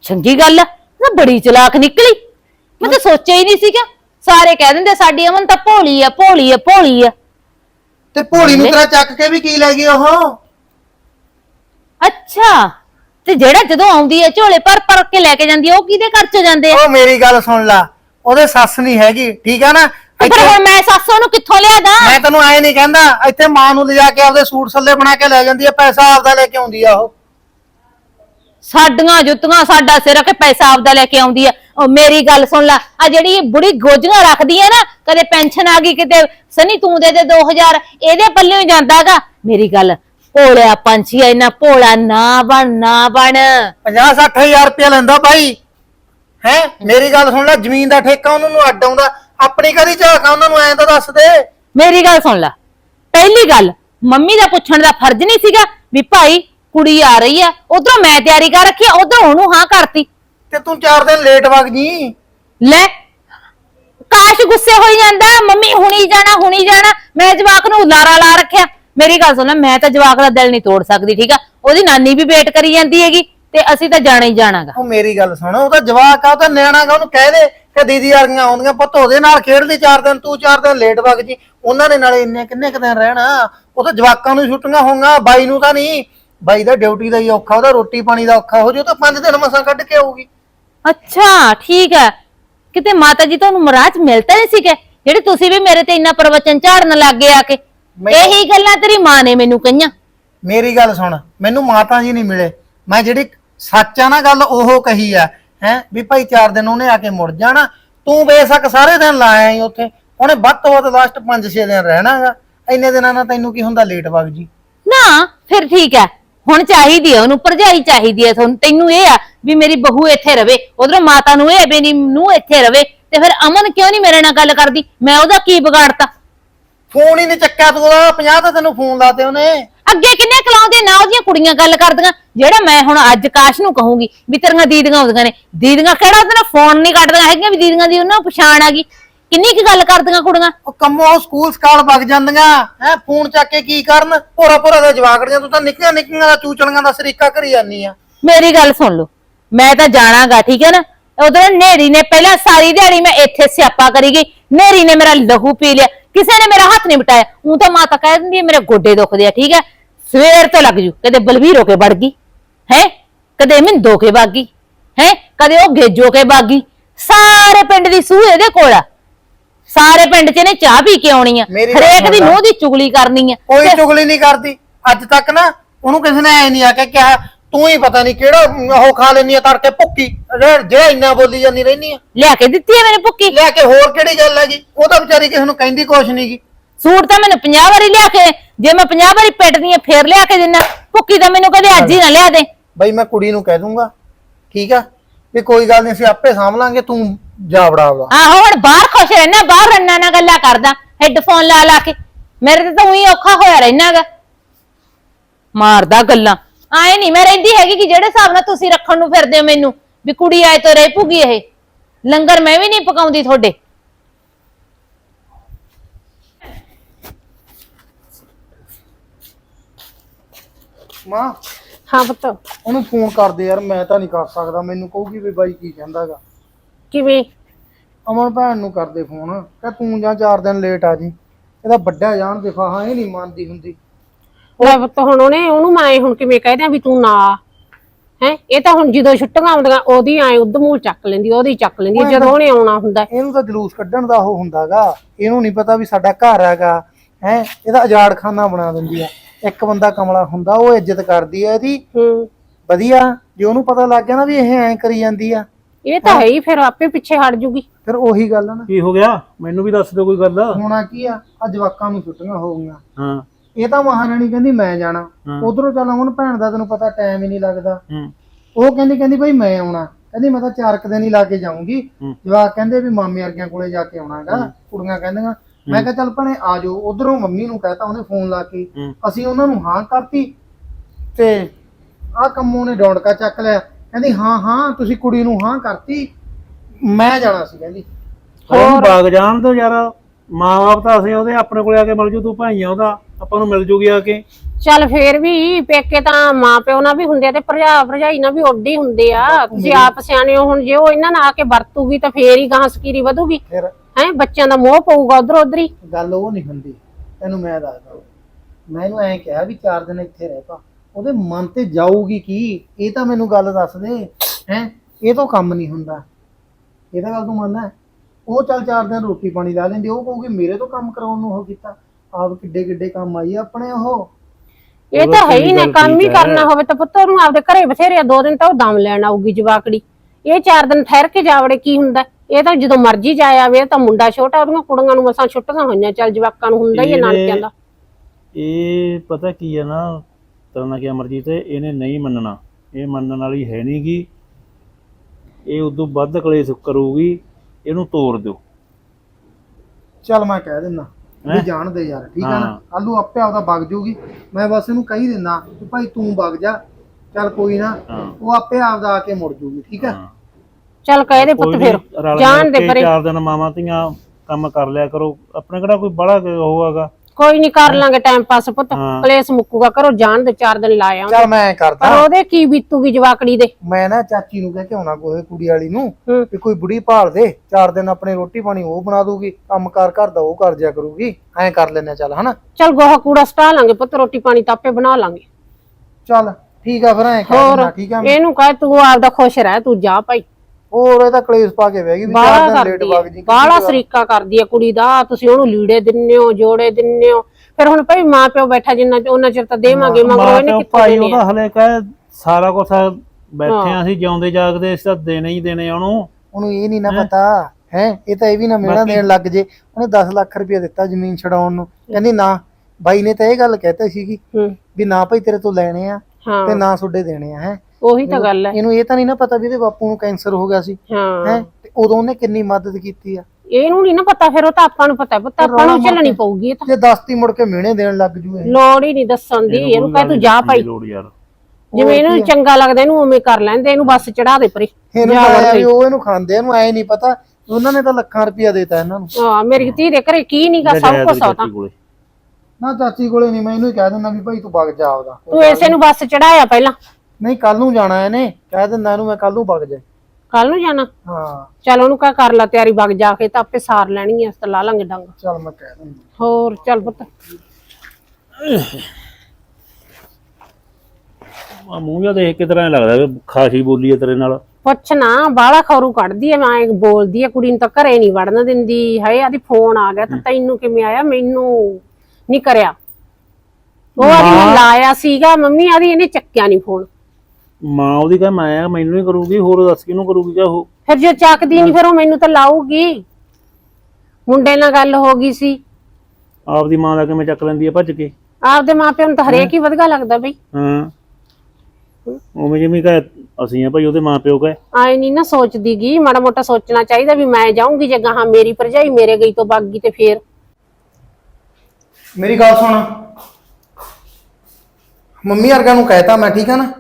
Speaker 1: ਚੰਗੀ ਗੱਲ ਤਾਂ ਬੜੀ ਚਲਾਕ ਨਿਕਲੀ। ਮੈਂ ਤਾਂ ਸੋਚਿਆ ਹੀ ਨਹੀਂ ਸੀਗਾ। ਸਾਰੇ ਕਹਿ ਦਿੰਦੇ ਸਾਡੀ ਅਮਨ ਤਾਂ ਭੋਲੀ ਆ ਭੋਲੀ ਆ ਭੋਲੀ ਆ।
Speaker 4: ਤੇ ਭੋਲੀ ਨੂੰ ਤੇਰਾ ਚੱਕ ਕੇ ਵੀ ਕੀ ਲੈ ਗਈ ਉਹ?
Speaker 1: ਅੱਛਾ। ਤੇ ਜਿਹੜਾ ਜਦੋਂ ਆਉਂਦੀ ਹੈ ਝੋਲੇ ਪਰ ਪਰ ਕੇ ਲੈ ਕੇ ਜਾਂਦੀ ਆ ਉਹ ਕਿਹਦੇ ਘਰ ਚ ਜਾਂਦੇ ਆ?
Speaker 4: ਉਹ ਮੇਰੀ ਗੱਲ ਸੁਣ ਲਾ ਉਹਦੇ ਸੱਸ ਨਹੀਂ ਹੈਗੀ ਠੀਕ ਆ ਨਾ?
Speaker 1: ਤੇ ਫਿਰ ਹੁਣ ਮੈਂ ਸੱਸ ਨੂੰ ਕਿੱਥੋਂ ਲਿਆਦਾ
Speaker 4: ਮੈਂ ਤੈਨੂੰ ਐ ਨਹੀਂ ਕਹਿੰਦਾ ਇੱਥੇ ਮਾਂ ਨੂੰ ਲਿਜਾ ਕੇ ਆਪਦੇ ਸੂਟ ਸੱਲੇ ਬਣਾ ਕੇ ਲੈ ਜਾਂਦੀ ਆ ਪੈਸਾ ਆਪਦਾ ਲੈ ਕੇ ਆਉਂਦੀ ਆ ਉਹ।
Speaker 1: ਸਾਡੀਆਂ ਜੁੱਤੀਆਂ ਸਾਡਾ ਸਿਰ ਕੇ ਪੈਸਾ ਆਪਦਾ ਲੈ ਕੇ ਆਉਂਦੀ ਆ। ਉਹ ਮੇਰੀ ਗੱਲ ਸੁਣ ਲੈ ਆ ਜਿਹੜੀ ਬੁੜੀ ਗੋਜੀਆਂ ਰੱਖਦੀ ਆ ਨਾ ਕਦੇ ਪੈਨਸ਼ਨ ਆ ਗਈ ਕਿਤੇ ਸਨੀ ਤੂੰ ਦੇ ਦੇ 2000 ਇਹਦੇ ਪੱਲੇ ਹੀ ਜਾਂਦਾਗਾ ਮੇਰੀ ਗੱਲ ਭੋਲਿਆ ਪੰਛੀ ਇੰਨਾ ਭੋਲਾ ਨਾ ਬਣ ਨਾ ਬਣ।
Speaker 4: 50 60000 ਰੁਪਇਆ ਲੈਂਦਾ ਬਾਈ। ਹੈ? ਮੇਰੀ ਗੱਲ ਸੁਣ ਲੈ ਜ਼ਮੀਨ ਦਾ ਠੇਕਾ ਉਹਨਾਂ ਨੂੰ ਅੱਡ ਆਉਂਦਾ। ਆਪਣੀ ਕਦੀ ਝਾਕ ਉਹਨਾਂ ਨੂੰ ਐਂ ਤਾਂ ਦੱਸ ਦੇ।
Speaker 1: ਮੇਰੀ ਗੱਲ ਸੁਣ ਲੈ। ਪਹਿਲੀ ਗੱਲ ਮੰਮੀ ਦਾ ਪੁੱਛਣ ਦਾ ਫਰਜ਼ ਨਹੀਂ ਸੀਗਾ ਵੀ ਭਾਈ ਕੁੜੀ ਆ ਰਹੀ ਆ ਉਧਰੋਂ ਮੈਂ ਤਿਆਰੀ ਕਰ ਰੱਖੀ ਆ ਉਧਰੋਂ ਉਹਨੂੰ ਹਾਂ ਕਰਤੀ।
Speaker 4: ਤੇ ਤੂੰ 4 ਦਿਨ ਲੇਟ ਵਗ ਜੀ।
Speaker 1: ਲੈ ਕਾਸ਼ ਗੁੱਸੇ ਹੋਈ ਜਾਂਦਾ ਮੰਮੀ ਹੁਣੀ ਜਾਣਾ ਹੁਣੀ ਜਾਣਾ ਮੈਂ ਜਵਾਕ ਨੂੰ ਲਾਰਾ ਲਾ ਰੱਖਿਆ। ਮੇਰੀ ਗੱਲ ਸੁਣ ਲੈ ਮੈਂ ਤਾਂ ਜਵਾਕ ਦਾ ਦਿਲ ਨਹੀਂ ਤੋੜ ਸਕਦੀ ਠੀਕ ਆ? ਉਹਦੀ ਨਾਨੀ ਵੀ ਵੇਟ ਕਰੀ ਜਾਂਦੀ ਹੈਗੀ ਤੇ ਅਸੀਂ ਤਾਂ ਜਾਣਾ ਹੀ ਜਾਣਾਗਾ।
Speaker 4: ਉਹ ਮੇਰੀ ਗੱਲ ਸੁਣ ਉਹ ਤਾਂ ਜਵਾਕ ਆ ਉਹ ਤਾਂ ਨਿਆਣਾ ਗਾ ਉਹਨੂੰ ਕਹਿ ਦੇ ਕਿ ਦੀਦੀ ਵਰਗੀਆਂ ਆਉਂਦੀਆਂ ਪੁੱਤ ਉਹਦੇ ਨਾਲ ਖੇਡਦੀ 4 ਦਿਨ ਤੂੰ 4 ਦਿਨ ਲੇਟ ਵਗ ਜੀ ਉਹਨਾਂ ਦੇ ਨਾਲੇ ਇੰਨੇ ਕਿੰਨੇ ਕੁ ਦਿਨ ਰਹਿਣਾ? ਉਹ ਤਾਂ ਜਵਾਕਾਂ ਨੂੰ ਛੁੱਟੀਆਂ ਹੋਊਗਾ ਬਾਈ ਨੂੰ ਤਾਂ ਨਹੀਂ। ਬਾਈ ਦਾ ਡਿਊਟੀ ਦਾ ਹੀ ਔਖਾ ਉਹਦਾ ਰੋਟੀ ਪਾਣੀ ਦਾ ਔਖਾ ਹੋ ਜੋ ਤਾਂ 5 ਦਿਨ ਮਸਾਂ ਕੱਢ ਕੇ ਆਊਗੀ।
Speaker 1: ਅੱਛਾ ਠੀਕ ਹੈ ਕਿਤੇ ਮਾਤਾ ਜੀ ਤੁਹਾਨੂੰ ਮਹਾਰਾਜ ਮਿਲਤਾ ਨਹੀਂ ਸੀਗੇ? ਜਿਹੜੇ ਤੁਸੀਂ ਵੀ ਮੇਰੇ ਤੇ ਇੰਨਾ ਪ੍ਰਵਚਨ ਝਾੜਨ ਲੱਗ ਗਏ ਆ ਕੇ
Speaker 4: ਮੈਂ-
Speaker 1: ਇਹੀ ਗੱਲਾਂ ਤੇਰੀ ਮਾਂ ਨੇ ਮੈਨੂੰ ਕਹੀਆਂ।
Speaker 4: ਮੇਰੀ ਗੱਲ ਸੁਣ ਮੈਨੂੰ ਮਾਤਾ ਜੀ ਨਹੀਂ ਮਿਲੇ। ਮੈਂ ਜਿਹੜੀ ਸੱਚ ਆ ਨਾ ਗੱਲ ਉਹ ਕਹੀ ਆ। ਹੈ ਵੀ ਭਾਈ 4 ਦਿਨ ਉਹਨੇ ਆ ਕੇ ਮੁੜ ਜਾਣਾ। ਤੂੰ ਬੇਸ਼ੱਕ ਸਾਰੇ ਦਿਨ ਲਾਇਆ ਹੀ ਉੱਥੇ। ਉਹਨੇ ਵੱਧ ਤੋਂ ਵੱਧ ਲਾਸਟ 5-6 ਦਿਨ ਰਹਿਣਾਗਾ ਇੰਨੇ ਦਿਨਾਂ ਨਾਲ ਤੈਨੂੰ ਕੀ ਹੁੰਦਾ ਲੇਟ ਵਗ ਜੀ?
Speaker 1: ਨਾ ਫਿਰ ਠੀਕ ਹੈ ਹੁਣ ਚਾਹੀਦੀ ਹੈ ਉਹਨੂੰ ਭਰਜਾਈ ਚਾਹੀਦੀ ਹੈ ਤੁਹਾਨੂੰ ਤੈਨੂੰ ਇਹ ਆ ਵੀ ਮੇਰੀ ਬਹੂ ਇੱਥੇ ਰਵੇ। ਉਧਰੋਂ ਮਾਤਾ ਨੂੰ ਇਹ ਮੇਰੀ ਨੂੰ ਇੱਥੇ ਰਵੇ। ਤੇ ਫਿਰ ਅਮਨ ਕਿਉਂ ਨਹੀਂ ਮੇਰੇ ਨਾਲ ਗੱਲ ਕਰਦੀ? ਮੈਂ ਉਹਦਾ ਕੀ ਵਿਗਾੜਤਾ?
Speaker 4: ਫੋਨ ਹੀ ਨਹੀਂ ਚੱਕਿਆ ਤੂੰ ਉਹਦਾ 50 ਤਾਂ ਤੈਨੂੰ ਫੋਨ ਲਾਤੇ ਉਹਨੇ।
Speaker 1: ਅੱਗੇ ਕਿੰਨੇ ਕਲਾਉਂਦੇ ਨਾ ਉਹਦੀਆਂ ਕੁੜੀਆਂ ਗੱਲ ਕਰਦੀਆਂ। ਜਿਹੜਾ ਮੈਂ ਹੁਣ ਅੱਜ ਕਾਸ਼ ਨੂੰ ਕਹੂੰਗੀ ਵੀ ਤੇਰੀਆਂ ਦੀਦੀਆਂ ਆਉਂਦੀਆਂ ਨੇ। ਦੀਦੀਆਂ ਕਿਹੜਾ ਉਹਦੇ ਨਾਲ ਫੋਨ ਨਹੀਂ ਕੱਟਦੀਆਂ ਹੈਗੀਆਂ ਵੀ ਦੀਦੀਆਂ ਦੀ ਉਹਨਾਂ ਨੂੰ ਪਛਾਣ ਆ ਗਈ। ਕਿੰਨੀ ਕੁ ਗੱਲ ਕਰਦੀਆਂ ਕੁੜੀਆਂ?
Speaker 4: ਉਹ ਕੰਮੋਂ ਸਕੂਲ ਸਕਾਲ ਵਗ ਜਾਂਦੀਆਂ ਹੈ ਫੋਨ ਚੱਕ ਕੇ ਕੀ ਕਰਨ? ਭੋਰਾ ਭੋਰਾ ਦਾ ਜਵਾਕੜੀਆਂ ਤੂੰ ਤਾਂ ਨਿੱਕੀਆਂ ਨਿੱਕੀਆਂ ਦਾ ਚੂਚਣੀਆਂ ਦਾ ਸਰੀਕਾ ਕਰੀ ਜਾਂਦੀ ਆ।
Speaker 1: ਮੇਰੀ ਗੱਲ ਸੁਣ ਲਓ ਮੈਂ ਤਾਂ ਜਾਣਾਗਾ ਠੀਕ ਹੈ ਨਾ? ਉਧਰ ਨੇਰੀ ਨੇ ਪਹਿਲਾਂ ਸਾਰੀ ਦਿਹਾੜੀ ਮੈਂ ਇੱਥੇ ਸਿਆਪਾ ਕਰੀ ਗਈ ਨੇਰੀ ਨੇ ਮੇਰਾ ਲਹੂ ਪੀ ਲਿਆ। ਕਿਸੇ ਨੇ ਮੇਰਾ ਹੱਥ ਨਹੀਂ ਮਿਟਾਇਆ ਉਹ ਤਾਂ ਮਾਤਾ ਕਹਿ ਦਿੰਦੀ ਹੈ ਮੇਰੇ ਗੋਡੇ ਦੁਖਦੇ ਆ ਠੀਕ ਹੈ? ਸਵੇਰ ਤੋਂ ਲੱਗ ਜੂ ਕਦੇ ਬਲਵੀਰ ਹੋ ਕੇ ਵੜ ਗਈ ਹੈ? ਕਦੇ ਮਿੰਦੋ ਕੇ ਬਾਗੀ ਹੈ? ਕਦੇ ਉਹ ਗੇਜੋ ਕੇ ਬਾਗੀ ਸਾਰੇ ਪਿੰਡ ਦੀ ਸੂਹ ਇਹਦੇ ਕੋਲ ਆ। ਸਾਰੇ ਪਿੰਡ 'ਚ ਇਹਨੇ ਚਾਹ ਪੀ ਕੇ ਆਉਣੀ ਆ।
Speaker 4: ਮੇਰੀ ਗੱਲ
Speaker 1: ਹਰੇਕ ਦੀ
Speaker 4: ਸੁਣ ਲੈ।
Speaker 1: ਨੂੰਹ ਦੀ ਚੁਗਲੀ ਕਰਨੀ ਆ।
Speaker 4: ਕੋਈ ਚੁਗਲੀ ਨਹੀਂ ਕਰਦੀ। ਅੱਜ ਤੱਕ ਨਾ ਉਹਨੂੰ ਕਿਸੇ ਨੇ ਐ ਨਹੀਂ ਆ ਕੇ ਕਿਹਾ ਤੂੰ ਹੀ ਪਤਾ ਨਹੀਂ ਕਿਹੜਾ ਉਹ ਖਾ ਲੈਨੀ ਆ ਤੜਕੇ ਭੁੱਕੀ। ਜਿਹੜਾ ਜਿਹੜਾ ਇੰਨਾ ਬੋਲੀ ਜਾਂਦੀ ਰਹਿਨੀ ਆ।
Speaker 1: ਲਿਆ ਕੇ ਦਿੱਤੀ ਹੈ ਮੈਨੂੰ ਭੁੱਕੀ?
Speaker 4: ਲੈ ਕੇ ਹੋਰ ਕਿਹੜੀ ਗੱਲ ਹੈਗੀ ਉਹ ਤਾਂ ਵਿਚਾਰੀ ਕਿਸੇ ਨੂੰ ਕਹਿੰਦੀ ਕੁਛ ਨਹੀਂਗੀ
Speaker 1: ਸੂਟ ਤਾਂ ਮੈਨੂੰ 50 ਵਾਰੀ ਲਿਆ ਕੇ ਜੇ ਮੈਂ 50 ਵਾਰੀ ਪਿੱਟਦੀ ਆ ਫੇਰ ਲਿਆ ਕੇ ਦਿੰਨਾ। ਭੁੱਕੀ ਤਾਂ ਮੈਨੂੰ ਕਦੇ ਅੱਜ ਹੀ ਨਾ ਲਿਆ ਦੇ।
Speaker 4: ਬਈ ਮੈਂ ਕੁੜੀ ਨੂੰ ਕਹਿ ਦੂੰਗਾ ਠੀਕ ਆ? ਵੀ ਕੋਈ ਗੱਲ ਨਹੀਂ ਅਸੀਂ ਆਪੇ ਸਾਂਭ ਲਾਂਗੇ ਤੂੰ ਜਾ ਬੜਾ ਵਾ।
Speaker 1: ਆਹੋ ਹੁਣ ਬਾਹਰ ਖੁਸ਼ ਰਹਿਣਾ ਬਾਹਰ ਰੰਨਾ ਨਾਲ ਗੱਲਾਂ ਕਰਦਾ ਹੈੱਡਫੋਨ ਲਾ ਲਾ ਕੇ। ਮੇਰੇ ਤੇ ਤਾਂ ਉਹੀ ਔਖਾ ਹੋਇਆ ਰਹਿਣਾਗਾ ਮਾਰਦਾ ਗੱਲਾਂ। ਆਏ ਨਹੀਂ ਮੈਂ ਰਹਿੰਦੀ ਹੈਗੀ ਕਿ ਜਿਹੜੇ ਹਿਸਾਬ ਨਾਲ ਤੁਸੀਂ ਰੱਖਣ ਨੂੰ ਫਿਰਦੇ ਹੋ ਮੈਨੂੰ ਵੀ ਕੁੜੀ ਆਏ ਤੋਂ ਰਹਿ ਪੂਗੀ ਇਹ। ਲੰਗਰ ਮੈਂ ਵੀ ਨਹੀਂ ਪਕਾਉਂਦੀ ਤੁਹਾਡੇ।
Speaker 4: ਮਾਂ
Speaker 2: ਹਾਂ ਪੁੱਤ।
Speaker 4: ਉਹਨੂੰ ਫੋਨ ਕਰਦੇ ਯਾਰ ਮੈਂ ਤਾਂ ਨਹੀਂ ਕਰ ਸਕਦਾ। ਮੈਨੂੰ ਕਹੂਗੀ ਵੀ ਬਾਈ ਕੀ ਕਹਿੰਦਾਗਾ
Speaker 2: ਕਿਵੇਂ?
Speaker 4: ਅਮਨ ਭੈਣ ਨੂੰ ਕਰਦੇ ਫੋਨ। ਕਹ ਤੂੰ ਜਾਂ ਚਾਰ ਦਿਨ ਲੇਟ ਆ ਜੀ। ਇਹਦਾ ਵੱਡਾ ਜਾਣ ਦੇ ਫਾਹਾਂ ਇਹ ਨਹੀਂ ਮੰਨਦੀ ਹੁੰਦੀ।
Speaker 2: ਲੈ ਪੁੱਤ ਹੁਣ ਉਹਨੇ ਉਹਨੂੰ ਮੈਂ ਹੁਣ ਕਿਵੇਂ ਕਹਿ ਦਿਆਂ ਵੀ ਤੂੰ ਨਾ ਹੈ ਇਹ ਤਾਂ ਹੁਣ ਜਦੋਂ ਛੁੱਟੀਆਂ ਆਉਂਦੀਆਂ ਉਹਦੀ ਐ ਉਦਮੂਲ ਚੱਕ ਲੈਂਦੀ ਉਹਦੀ ਚੱਕ ਲੈਂਦੀ ਜਦੋਂ ਉਹਨੇ ਆਉਣਾ ਹੁੰਦਾ।
Speaker 4: ਇਹਨੂੰ ਤਾਂ ਜਲੂਸ ਕੱਢਣ ਦਾ ਉਹ ਹੁੰਦਾਗਾ ਇਹਨੂੰ ਨਹੀਂ ਪਤਾ ਵੀ ਸਾਡਾ ਘਰ ਹੈਗਾ। ਹੈ ਇਹਦਾ ਆਜ਼ਾਦ ਖਾਨਾ ਬਣਾ ਦਿੰਦੀ ਆ। ਇੱਕ ਬੰਦਾ ਕਮਲਾ ਹੁੰਦਾ ਉਹ ਇੱਜ਼ਤ ਕਰਦੀ ਆ ਇਹਦੀ।
Speaker 2: ਹੂੰ।
Speaker 4: ਵਧੀਆ ਜੇ ਉਹਨੂੰ ਪਤਾ ਲੱਗ ਗਿਆ ਨਾ ਵੀ ਇਹ ਐਂ ਕਰੀ ਜਾਂਦੀ ਆ।
Speaker 2: ਇਹ ਤਾਂ ਹੈ? ਹੀ ਫਿਰ ਆਪੇ ਪਿੱਛੇ ਹਟ ਜੂਗੀ।
Speaker 4: ਫਿਰ ਉਹੀ ਗੱਲ ਆ ਨਾ।
Speaker 5: ਕੀ ਹੋ ਗਿਆ? ਮੈਨੂੰ ਵੀ ਦੱਸ ਦਿਓ ਕੋਈ ਗੱਲ।
Speaker 4: ਹੋਣਾ ਕੀ ਆ? ਆ ਜਵਾਕਾਂ ਨੂੰ ਛੁੱਟੀਆਂ ਹੋ ਗਈਆਂ।
Speaker 5: ਹਾਂ।
Speaker 4: ਇਹ ਤਾਂ ਮਹਾਰਾਣੀ ਕਹਿੰਦੀ ਮੈਂ ਜਾਣਾ। ਉਧਰੋਂ ਚੱਲ ਅਮਨ ਭੈਣ ਦਾ ਤੈਨੂੰ ਪਤਾ ਟਾਈਮ ਹੀ ਨਹੀਂ ਲੱਗਦਾ। ਉਹ ਕਹਿੰਦੀ ਕਹਿੰਦੀ ਭਾਈ ਮੈਂ ਆਉਣਾ। ਕਹਿੰਦੀ ਮੈਂ ਤਾਂ ਚਾਰ ਕੁ ਦਿਨ ਹੀ ਲਾ ਕੇ ਜਾਊਂਗੀ। ਜਵਾਕ ਕਹਿੰਦੇ ਵੀ ਮਾਮੇ ਵਰਗਿਆਂ ਕੋਲੇ ਜਾ ਕੇ ਆਉਣਾਗਾ ਕੁੜੀਆਂ ਕਹਿੰਦੀਆਂ। ਮੈਂ ਕਿਹਾ ਚੱਲ ਭਣੇ ਆ ਜਾਓ। ਉਧਰੋਂ ਮੰਮੀ ਨੂੰ ਕਹਤਾ ਉਹਨੇ ਫੋਨ ਲਾ ਕੇ। ਅਸੀਂ ਉਹਨਾਂ ਨੂੰ ਹਾਂ ਕਰਤੀ। ਤੇ ਆਹ ਕੰਮੋਂ ਨੇ ਡੌਂਡਕਾ ਚੱਕ ਲਿਆ। ਕਹਿੰਦੀ ਹਾਂ ਹਾਂ ਤੁਸੀਂ ਕੁੜੀ ਨੂੰ ਹਾਂ ਕਰਤੀ। ਮੈਂ ਜਾਣਾ ਸੀ ਕਹਿੰਦੀ।
Speaker 5: ਹੋਰ? ਬਾਗ ਜਾਣ ਦੋ ਯਾਰ। ਮਾਂ-ਬਾਪ ਤਾਂ ਅਸੀਂ ਉਹਦੇ ਆਪਣੇ ਕੋਲੇ ਆ ਕੇ ਮਿਲ ਜੂ ਤੂੰ ਭਾਈਆਂ ਉਹਦਾ। ਆਪਾਂ ਨੂੰ ਮਿਲ ਜੂਗੀ ਆ ਕੇ?
Speaker 2: ਚੱਲ ਫੇਰ ਵੀ ਪੇਕੇ ਤਾਂ ਮਾਂ ਪਿਓ ਨਾਲ ਵੀ ਹੁੰਦੇ ਆ ਤੇ ਭਰਜਾ ਭਰਜਾਈ ਨਾਲ ਵੀ ਓਡੀ ਹੁੰਦੇ ਆ। ਤੁਸੀਂ ਆਪ ਸਿਆਣੇ ਹੋ ਹੁਣ ਜੇ ਉਹ ਇਹਨਾਂ ਨਾਲ ਆ ਕੇ ਵਰਤੂਗੀ ਤਾਂ ਫੇਰ ਹੀ ਗਾਂ ਸਕੀਰੀ ਵਧੂਗੀ।
Speaker 4: ਫਿਰ
Speaker 2: ਹੈ ਬੱਚਿਆਂ ਦਾ ਮੋਹ ਪਊਗਾ ਉਧਰ ਉਧਰ ਹੀ।
Speaker 4: ਗੱਲ ਉਹ ਨਹੀਂ ਹੁੰਦੀ ਤੈਨੂੰ ਮੈਂ ਦੱਸਦਾ। ਮੈਂ ਇਹਨੂੰ ਐਂ ਕਿਹਾ ਵੀ ਚਾਰ ਦਿਨ ਇੱਥੇ ਰਹਿ ਪਾ। ਉਹਦੇ ਮਨ ਤੇ ਜਾਊਗੀ ਕੀ? ਇਹ ਤਾਂ ਮੈਨੂੰ ਗੱਲ ਦੱਸ ਦੇ। ਹੈ ਇਹ ਤੋਂ ਕੰਮ ਨਹੀਂ ਹੁੰਦਾ। ਇਹ ਤਾਂ ਗੱਲ ਤੂੰ ਮੰਨਦਾ? ਉਹ ਚੱਲ ਚਾਰ ਦਿਨ ਰੋਟੀ ਪਾਣੀ ਲਾ ਲੈਂਦੀ ਉਹ ਕਹੂਗੀ ਮੇਰੇ ਤੋਂ ਕੰਮ ਕਰਾਉਣ ਨੂੰ ਉਹ ਕੀਤਾ। ਆਪ ਕਿੱਡੇ ਕਿੱਡੇ ਕੰਮ ਆਈ ਆ ਆਪਣੇ ਉਹ।
Speaker 2: ਇਹ ਤਾਂ ਹੈ ਹੀ ਨਾ ਕੰਮ ਹੀ ਕਰਨਾ ਹੋਵੇ ਤਾਂ ਪੁੱਤ ਉਹਨੂੰ ਆਪਦੇ ਘਰੇ ਬਥੇਰੇ ਆ, ਦੋ ਦਿਨ ਤਾਂ ਉਹ ਦਮ ਲੈਣ ਆਊਗੀ ਜਵਾਕੜੀ। ਇਹ ਚਾਰ ਦਿਨ ਠਹਿਰ ਕੇ ਜਾਵੜੇ ਕੀ ਹੁੰਦਾ? ਇਹ ਤਾਂ ਜਦੋਂ ਮਰਜ਼ੀ ਜਾ ਆਵੇ ਇਹ ਤਾਂ ਮੁੰਡਾ ਛੋਟਾ ਉਹਦੀਆਂ ਕੁੜੀਆਂ ਨੂੰ ਮਸਾਂ ਛੁੱਟੀਆਂ ਹੋਈਆਂ ਚੱਲ ਜਵਾਕਾਂ ਨੂੰ ਹੁੰਦਾ ਹੀ ਹੈ ਨਾਨਕਿਆਂ ਦਾ।
Speaker 5: ਇਹ ਪਤਾ ਕੀ ਹੈ ਨਾ ਤਰਨਾ ਕੀ ਅਮਰਜੀਤ ਇਹਨੇ ਨਹੀਂ ਮੰਨਣਾ। ਇਹ ਮੰਨਣ ਵਾਲੀ ਹੈ ਨਹੀਂ ਗੀ। ਇਹ ਉਦੋਂ ਵੱਧ ਕਲੇਸ਼ ਕਰੂਗੀ ਇਹਨੂੰ ਤੋੜ ਦਿਓ।
Speaker 4: ਚੱਲ ਮੈਂ ਕਹਿ ਦਿੰਦਾ। ਵੀ? ਜਾਣ ਦੇ ਯਾਰ ਠੀਕ ਆ ਨਾ?
Speaker 5: ਹਾਂ।
Speaker 4: ਕੱਲੂ ਆਪੇ ਆਪਦਾ ਵਗ ਜੂਗੀ। ਮੈਂ ਬਸ ਇਹਨੂੰ ਕਹੀ ਦਿੰਦਾ ਕਿ ਭਾਈ ਤੂੰ ਵਗ ਜਾ ਚੱਲ ਕੋਈ ਨਾ ਉਹ ਆਪੇ ਆਪਦਾ ਆ ਕੇ ਮੁੜ ਜੂਗੀ ਠੀਕ ਹੈ
Speaker 5: ਹਾਂ।
Speaker 2: ਚੱਲ ਕਹਿ ਦੇ ਪੁੱਤ ਫਿਰ। ਜਾਣ ਦੇ ਪਰੇ।
Speaker 5: ਚਾਰ ਦਿਨ ਮਾਵਾਂ ਧੀਆਂ ਕੰਮ ਕਰ ਲਿਆ ਕਰੋ। ਆਪਣੇ ਕਿਹੜਾ ਕੋਈ ਬੜਾ ਹੋਊਗਾ
Speaker 2: ਕੋਈ ਨਹੀਂ ਕਰ ਲਾਂਗੇ ਟਾਈਮ ਪਾਸ ਪੁੱਤ।
Speaker 5: ਹਾਂ।
Speaker 2: ਕਲੇਸ਼ ਮੁੱਕੂਗਾ ਕਰੋ ਜਾਣ ਦੇ ਚਾਰ ਦਿਨ ਲਾ ਆਉਂਦੇ
Speaker 4: ਚੱਲ ਮੈਂ
Speaker 2: ਪਰ
Speaker 4: ਕਰਦਾ
Speaker 2: ਉਹਦੇ ਕੀ ਬੀਤੂਗੀ ਜਵਾਕੜੀ ਦੇ?
Speaker 4: ਮੈਂ ਨਾ ਚਾਚੀ ਨੂੰ ਕਹਿ ਕੇ ਆਉਣਾ ਕੋਈ ਕੁੜੀ ਵਾਲੀ ਨੂੰ
Speaker 2: ਹੂੰ।
Speaker 4: ਵੀ ਕੋਈ ਬੁੜੀ ਭਾਲ ਦੇ ਚਾਰ ਦਿਨ ਆਪਣੇ ਰੋਟੀ ਪਾਣੀ ਉਹ ਬਣਾ ਦੂਗੀ ਕੰਮ ਕਾਰ ਘਰ ਦਾ ਉਹ ਕਰ ਜਿਆ ਕਰੂਗੀ। ਐਂ ਕਰ ਲੈਨੇ ਚੱਲ ਹਨਾ?
Speaker 2: ਚੱਲ ਗੋਹਾ ਕੂੜਾ ਸਟਾ ਲਾਂਗੇ ਪੁੱਤ ਰੋਟੀ ਪਾਣੀ ਤਾਂ ਆਪੇ ਬਣਾ ਲਾਂਗੇ।
Speaker 4: ਚੱਲ ਠੀਕ ਆ ਫਿਰ ਐਂ ਕਰ
Speaker 2: ਹੋਰ
Speaker 4: ਠੀਕ ਆ
Speaker 2: ਇਹਨੂੰ ਕਹੇ ਤੂੰ ਆਪਦਾ ਖੁਸ਼ ਰਹਿ ਤੂੰ ਜਾ ਭਾਈ।
Speaker 4: ਹੋਰ ਇਹ ਤਾਂ ਕਲੇਸ਼ ਪਾ ਕੇ ਬਹਿ ਗਈ ਵੀ
Speaker 2: ਬਾਹਲਾ
Speaker 4: ਚਾਰ ਦਿਨ ਲੇਟ
Speaker 2: ਕਰਦੀ
Speaker 4: ਵਗ
Speaker 2: ਹੈ
Speaker 4: ਜੀ
Speaker 2: ਬਾਹਲਾ ਸਰੀਕਾ ਕਰਦੀ ਹੈ ਕੁੜੀ ਦਾ ਤੁਸੀਂ ਉਹਨੂੰ ਲੀੜੇ ਦਿੰਨੇ ਹੋ ਜੋੜੇ ਦਿੰਨੇ ਹੋ। ਫਿਰ ਹੁਣ ਭਾਈ ਮਾਂ ਪਿਓ ਬੈਠਾ ਜਿੰਨਾ ਚ ਉਹਨਾਂ ਚਿਰ ਤਾਂ ਦੇਵਾਂਗੇ ਮਗਰੋਂ ਇਹਨੇ
Speaker 5: ਪਿਓ
Speaker 2: ਕਿੱਥੋਂ
Speaker 5: ਭਾਈ
Speaker 2: ਦੇਣੇ ਆ?
Speaker 5: ਉਹਦਾ ਹਲੇ ਕਹੇ ਸਾਰਾ ਕੁਝ ਬੈਠੇ ਆ ਅਸੀਂ ਜਿਉਂਦੇ ਜਾਗਦੇ ਇਸ ਤਾਂ ਦੇਣੇ ਹੀ ਦੇਣੇ ਆ ਉਹਨੂੰ।
Speaker 4: ਉਹਨੂੰ ਇਹ ਨਹੀਂ ਨਾ ਪਤਾ ਹੈ? ਇਹ ਤਾਂ ਇਹ ਵੀ ਨਾ ਮਿਹਣਾ ਦੇਣ ਲੱਗ ਜੇ। ਉਹਨੇ 10 ਲੱਖ ਰੁਪਏ ਦਿੱਤਾ ਜ਼ਮੀਨ ਛਡਾਉਣ ਨੂੰ। ਕਹਿੰਦੀ ਨਾ ਬਾਈ ਨੇ ਤਾਂ ਇਹ ਗੱਲ ਕਹਿਤੀ ਸੀਗੀ
Speaker 2: ਹੂੰ।
Speaker 4: ਵੀ ਨਾ ਭਾਈ ਤੇਰੇ ਤੋਂ ਲੈਣੇ ਆ ਤੇ
Speaker 2: ਹਾਂ
Speaker 4: ਨਾ ਤੁਹਾਡੇ ਦੇਣੇ ਆ ਹੈ?
Speaker 2: ਉਹੀ ਤਾਂ ਗੱਲ ਹੈ।
Speaker 4: ਇਹਨੂੰ ਇਹ ਤਾਂ ਨਹੀਂ ਨਾ ਪਤਾ ਵੀ ਇਹਦੇ ਬਾਪੂ ਨੂੰ ਕੈਂਸਰ ਹੋ ਗਿਆ ਸੀ।
Speaker 2: ਹਾਂ।
Speaker 4: ਹੈ? ਤੇ ਉਦੋਂ ਉਹਨੇ ਕਿੰਨੀ ਮਦਦ ਕੀਤੀ ਆ।
Speaker 2: ਇਹਨੂੰ ਨਹੀਂ ਨਾ ਪਤਾ ਫਿਰ ਉਹ ਤਾਂ ਆਪਾਂ ਨੂੰ ਪਤਾ ਪੁੱਤ ਆਪਾਂ ਨੂੰ ਚੱਲਣੀ ਪਊਗੀ ਇਹ ਤਾਂ।
Speaker 4: ਜੇ ਦਸਤੀ ਮੁੜ ਕੇ ਮਿਹਣੇ ਦੇਣ ਲੱਗ ਜੂ ਇਹ।
Speaker 2: ਲੋੜ ਹੀ ਨਹੀਂ ਦੱਸਣ ਦੀ ਇਹਨੂੰ ਕਹੇ ਤੂੰ ਜਾ ਭਾਈ।
Speaker 5: ਲੋੜ ਯਾਰ।
Speaker 2: ਜਿਵੇਂ ਇਹਨੂੰ ਚੰਗਾ ਲੱਗਦਾ ਇਹਨੂੰ ਉਵੇਂ ਕਰ ਲੈਂਦੇ ਇਹਨੂੰ ਬਸ ਚੜਾ ਦੇ ਪਰੇ।
Speaker 4: ਇਹਨੂੰ ਆਇਆ ਵੀ ਉਹ ਇਹਨੂੰ ਖਾਂਦੇ ਇਹਨੂੰ ਐ ਨਹੀਂ ਪਤਾ। ਉਹਨਾਂ ਨੇ ਤਾਂ ਲੱਖਾਂ ਰੁਪਇਆ ਦੇਤਾ ਇਹਨਾਂ ਨੂੰ।
Speaker 2: ਹਾਂ ਮੇਰੀ ਧੀ ਦੇ ਘਰੇ ਕੀ ਨਹੀਂਗਾ ਸਭ ਕੁਝ ਆ ਤਾਂ
Speaker 5: ਚਾਚੀ ਕੋਲੇ।
Speaker 4: ਨਾ ਚਾਚੀ ਕੋਲੇ ਨਹੀਂ ਮੈਂ ਇਹਨੂੰ ਹੀ ਕਹਿ ਦਿੰਦਾ ਵੀ ਭਾਈ ਤੂੰ ਵਗ ਜਾ ਆਪਦਾ
Speaker 2: ਤੂੰ ਐਸੇ ਨੂੰ ਬਸ ਚੜਾਇਆ ਪਹਿਲਾਂ।
Speaker 4: ਨਹੀਂ ਕੱਲ ਨੂੰ ਜਾਣਾ ਇਹਨੇ। ਕਹਿ ਦਿੰਦਾ ਇਹਨੂੰ ਮੈਂ ਕੱਲ ਨੂੰ ਵਗ ਜਾ।
Speaker 2: ਕੱਲ ਨੂੰ ਜਾਣਾ?
Speaker 4: ਹਾਂ।
Speaker 2: ਚੱਲ ਉਹਨੂੰ ਕਹ ਕਰ ਲੈ ਤਿਆਰੀ ਵਗ ਜਾ ਕੇ ਤਾਂ ਆਪੇ ਸਾਰ ਲੈਣੀ ਐ ਤਾਂ ਲਾ ਲਾਂਗੇ ਡੰਗ।
Speaker 4: ਚੱਲ ਮੈਂ ਕਹਿ ਦਿੰਦਾ।
Speaker 2: ਹੋਰ ਚੱਲ ਪੁੱਤ।
Speaker 5: ਆ ਮੂੰਹ ਜਿਹਾ ਦੇਖ ਕੇ ਤਰ੍ਹਾਂ ਲੱਗਦਾ ਵੀ ਖਾਸੀ ਬੋਲੀ ਹੈ ਤੇਰੇ ਨਾਲ।
Speaker 2: ਪੁੱਛ ਨਾ ਬਾਹਲਾ ਖੌਰੂ ਕੱਢਦੀ ਐ ਮੈਂ ਬੋਲਦੀ ਐ ਕੁੜੀ ਨੂੰ ਤਾਂ ਘਰੇ ਨਹੀਂ ਵੜਨ ਦਿੰਦੀ। ਹਾਏ ਆਦੀ ਫੋਨ ਆ ਗਿਆ ਤਾਂ ਤੈਨੂੰ ਕਿਵੇਂ ਆਇਆ? ਮੈਨੂੰ ਨਹੀਂ ਕਰਿਆ। ਉਹ ਆਦੀ ਲਾਇਆ ਸੀਗਾ ਮੰਮੀ ਆਦੀ ਇਹਨੇ ਚੱਕਿਆ ਨਹੀਂ ਫੋਨ
Speaker 5: ਮਾਂ ਉਹਦੀ ਕਹੇ ਮੈਂ ਆ ਮੈਨੂੰ ਨਹੀਂ ਕਰੂਗੀ ਹੋਰ ਦੱਸ ਕਿਹਨੂੰ ਕਰੂਗੀ ਕਿਆ ਉਹ?
Speaker 2: ਫਿਰ ਜੇ ਚੱਕਦੀ ਨਹੀਂ ਫਿਰ ਉਹ ਮੈਨੂੰ ਤਾਂ ਲਾਊਗੀ। ਮੁੰਡੇ ਨਾਲ ਗੱਲ ਹੋ ਗਈ ਸੀ।
Speaker 5: ਆਪਦੀ ਮਾਂ ਦਾ ਕਿਵੇਂ ਚੱਕ ਲੈਂਦੀ ਆ ਭੱਜ ਕੇ?
Speaker 2: ਆਪਦੇ ਮਾਪਿਆਂ ਨੂੰ ਤਾਂ ਹਰੇਕ ਹੀ ਵਧਗਾ ਲੱਗਦਾ ਬਈ।
Speaker 5: ਹਾਂ। ਉਵੇਂ ਜਿਵੇਂ ਕਹੇ ਅਸੀਂ ਆ ਭਾਈ ਉਹਦੇ ਮਾਂ ਪਿਓ ਕਹੇ।
Speaker 2: ਆਏ ਨਹੀਂ ਨਾ ਸੋਚਦੀਗੀ ਮਾੜਾ ਮੋਟਾ ਸੋਚਣਾ ਚਾਹੀਦਾ ਵੀ ਮੈਂ ਜਾਊਂਗੀ ਜੇ ਗਾਹਾਂ ਮੇਰੀ ਭਰਜਾਈ ਮੇਰੇ ਗਈ ਤੋਂ ਬਾਗੀ ਤੇ ਫੇਰ।
Speaker 4: ਮੇਰੀ ਗੱਲ ਸੁਣ। ਮੰਮੀ ਵਰਗਾ ਨੂੰ ਕਹਿਤਾ ਮੈਂ ਠੀਕ ਆ ਨਾ?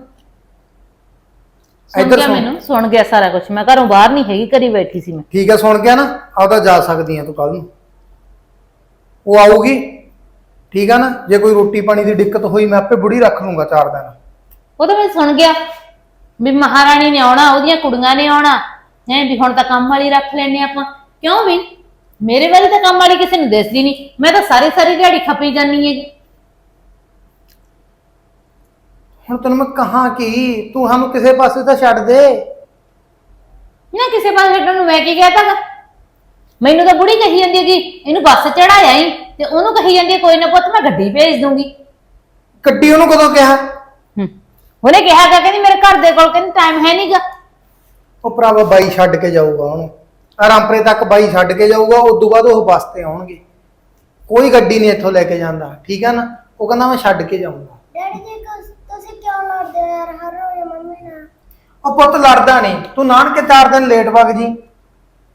Speaker 1: ਸੁਣ
Speaker 4: ਇੱਧਰ
Speaker 1: ਗਿਆ
Speaker 4: ਸੁਣ।
Speaker 1: ਮੈਨੂੰ ਸੁਣ ਗਿਆ ਸਾਰਾ ਕੁਝ ਮੈਂ ਘਰੋਂ ਬਾਹਰ ਨਹੀਂ ਹੈਗੀ ਘਰੀ ਬੈਠੀ ਸੀ ਮੈਂ।
Speaker 4: ਠੀਕ ਹੈ ਸੁਣ ਗਿਆ ਨਾ ਆਪਦਾ ਜਾ ਸਕਦੀ ਆ ਤੂੰ ਕੱਲ ਨੂੰ। ਉਹ ਆਊਗੀ ਠੀਕ ਆ ਨਾ? ਜੇ ਕੋਈ ਰੋਟੀ ਪਾਣੀ ਦੀ ਦਿੱਕਤ ਹੋਈ ਮੈਂ ਆਪੇ ਬੁੜੀ ਰੱਖ ਲੂੰਗਾ ਚਾਰ ਦਿਨ।
Speaker 1: ਉਹ ਤਾਂ ਮੈਂ ਸੁਣ ਗਿਆ। ਵੀ ਮਹਾਰਾਣੀ ਨੇ ਆਉਣਾ ਉਹਦੀਆਂ ਕੁੜੀਆਂ ਨੇ ਆਉਣਾ। ਹੈ ਵੀ ਹੁਣ ਤਾਂ ਕੰਮ ਵਾਲੀ ਰੱਖ ਲੈਣੇ ਆਪਾਂ। ਕਿਉਂ ਵੀ? ਮੇਰੇ ਵਾਲੀ ਤਾਂ ਕੰਮ ਵਾਲੀ ਕਿਸੇ ਨੂੰ ਦਿਸਦੀ ਨਹੀਂ। ਮੈਂ ਤਾਂ ਸਾਰੀ ਸਾਰੀ ਦਿਹਾੜੀ ਖਪੀ ਜਾਨੀ ਹੈਗੀ।
Speaker 4: ਹੁਣ ਤੈਨੂੰ ਮੈਂ ਕਹਾਂ ਕਿ? ਤੂੰ ਸਾਨੂੰ ਕਿਸੇ ਪਾਸੇ ਤਾਂ ਛੱਡ ਦੇ।
Speaker 1: ਨਾ ਕਿਸੇ ਪਾਸੇ ਛੱਡਣ ਨੂੰ ਮੈਂ ਕੀ ਕਹਤਾਗਾ ਮੈਨੂੰ ਤਾਂ ਬੁੜੀ ਕਹੀ ਜਾਂਦੀ ਹੈਗੀ ਇਹਨੂੰ ਬੱਸ ਚੜਾਇਆ ਹੀ ਤੇ ਉਹਨੂੰ ਕਹੀ ਜਾਂਦੀ ਹੈ, ਕੋਈ ਨਾ ਪੁੱਤ ਮੈਂ ਗੱਡੀ ਭੇਜ ਦੂੰਗੀ।
Speaker 4: ਗੱਡੀ ਉਹਨੂੰ ਕਦੋਂ ਕਿਹਾ?
Speaker 1: ਹੂੰ। ਉਹਨੇ ਕਿਹਾ ਕਿ ਕਹਿੰਦੀ ਮੇਰੇ ਘਰ ਦੇ ਕੋਲ ਕਹਿੰਦੀ ਟਾਈਮ ਹੈ ਨਹੀਂਗਾ
Speaker 4: ਉਹ ਭਰਾਵਾ ਬਾਈ ਛੱਡ ਕੇ ਜਾਊਗਾ ਉਹਨੂੰ। ਆਰਾਮਪੁਰੇ ਤੱਕ ਬਾਈ ਛੱਡ ਕੇ ਜਾਊਗਾ ਉਸ ਤੋਂ ਬਾਅਦ ਉਹ ਬੱਸ ਤੇ ਆਉਣਗੇ। ਕੋਈ ਗੱਡੀ ਨਹੀਂ ਇੱਥੋਂ ਲੈ ਕੇ ਜਾਂਦਾ ਠੀਕ ਆ ਨਾ? ਉਹ ਕਹਿੰਦਾ ਮੈਂ ਛੱਡ ਕੇ ਜਾਊਂਗਾ
Speaker 3: ਡੈਡੀ ਜੀ ਕਸ- ਤੁਸੀਂ ਕਿਉਂ ਲੜਦੇ ਹੋ ਯਾਰ ਹਰ ਰੋਜ਼ ਮੰਮੀ ਨਾਲ।
Speaker 4: ਉਹ ਪੁੱਤ ਲੜਦਾ ਨਹੀਂ। ਤੂੰ ਨਾਨਕੇ ਚਾਰ ਦਿਨ ਲੇਟ ਵਗ ਜੀ।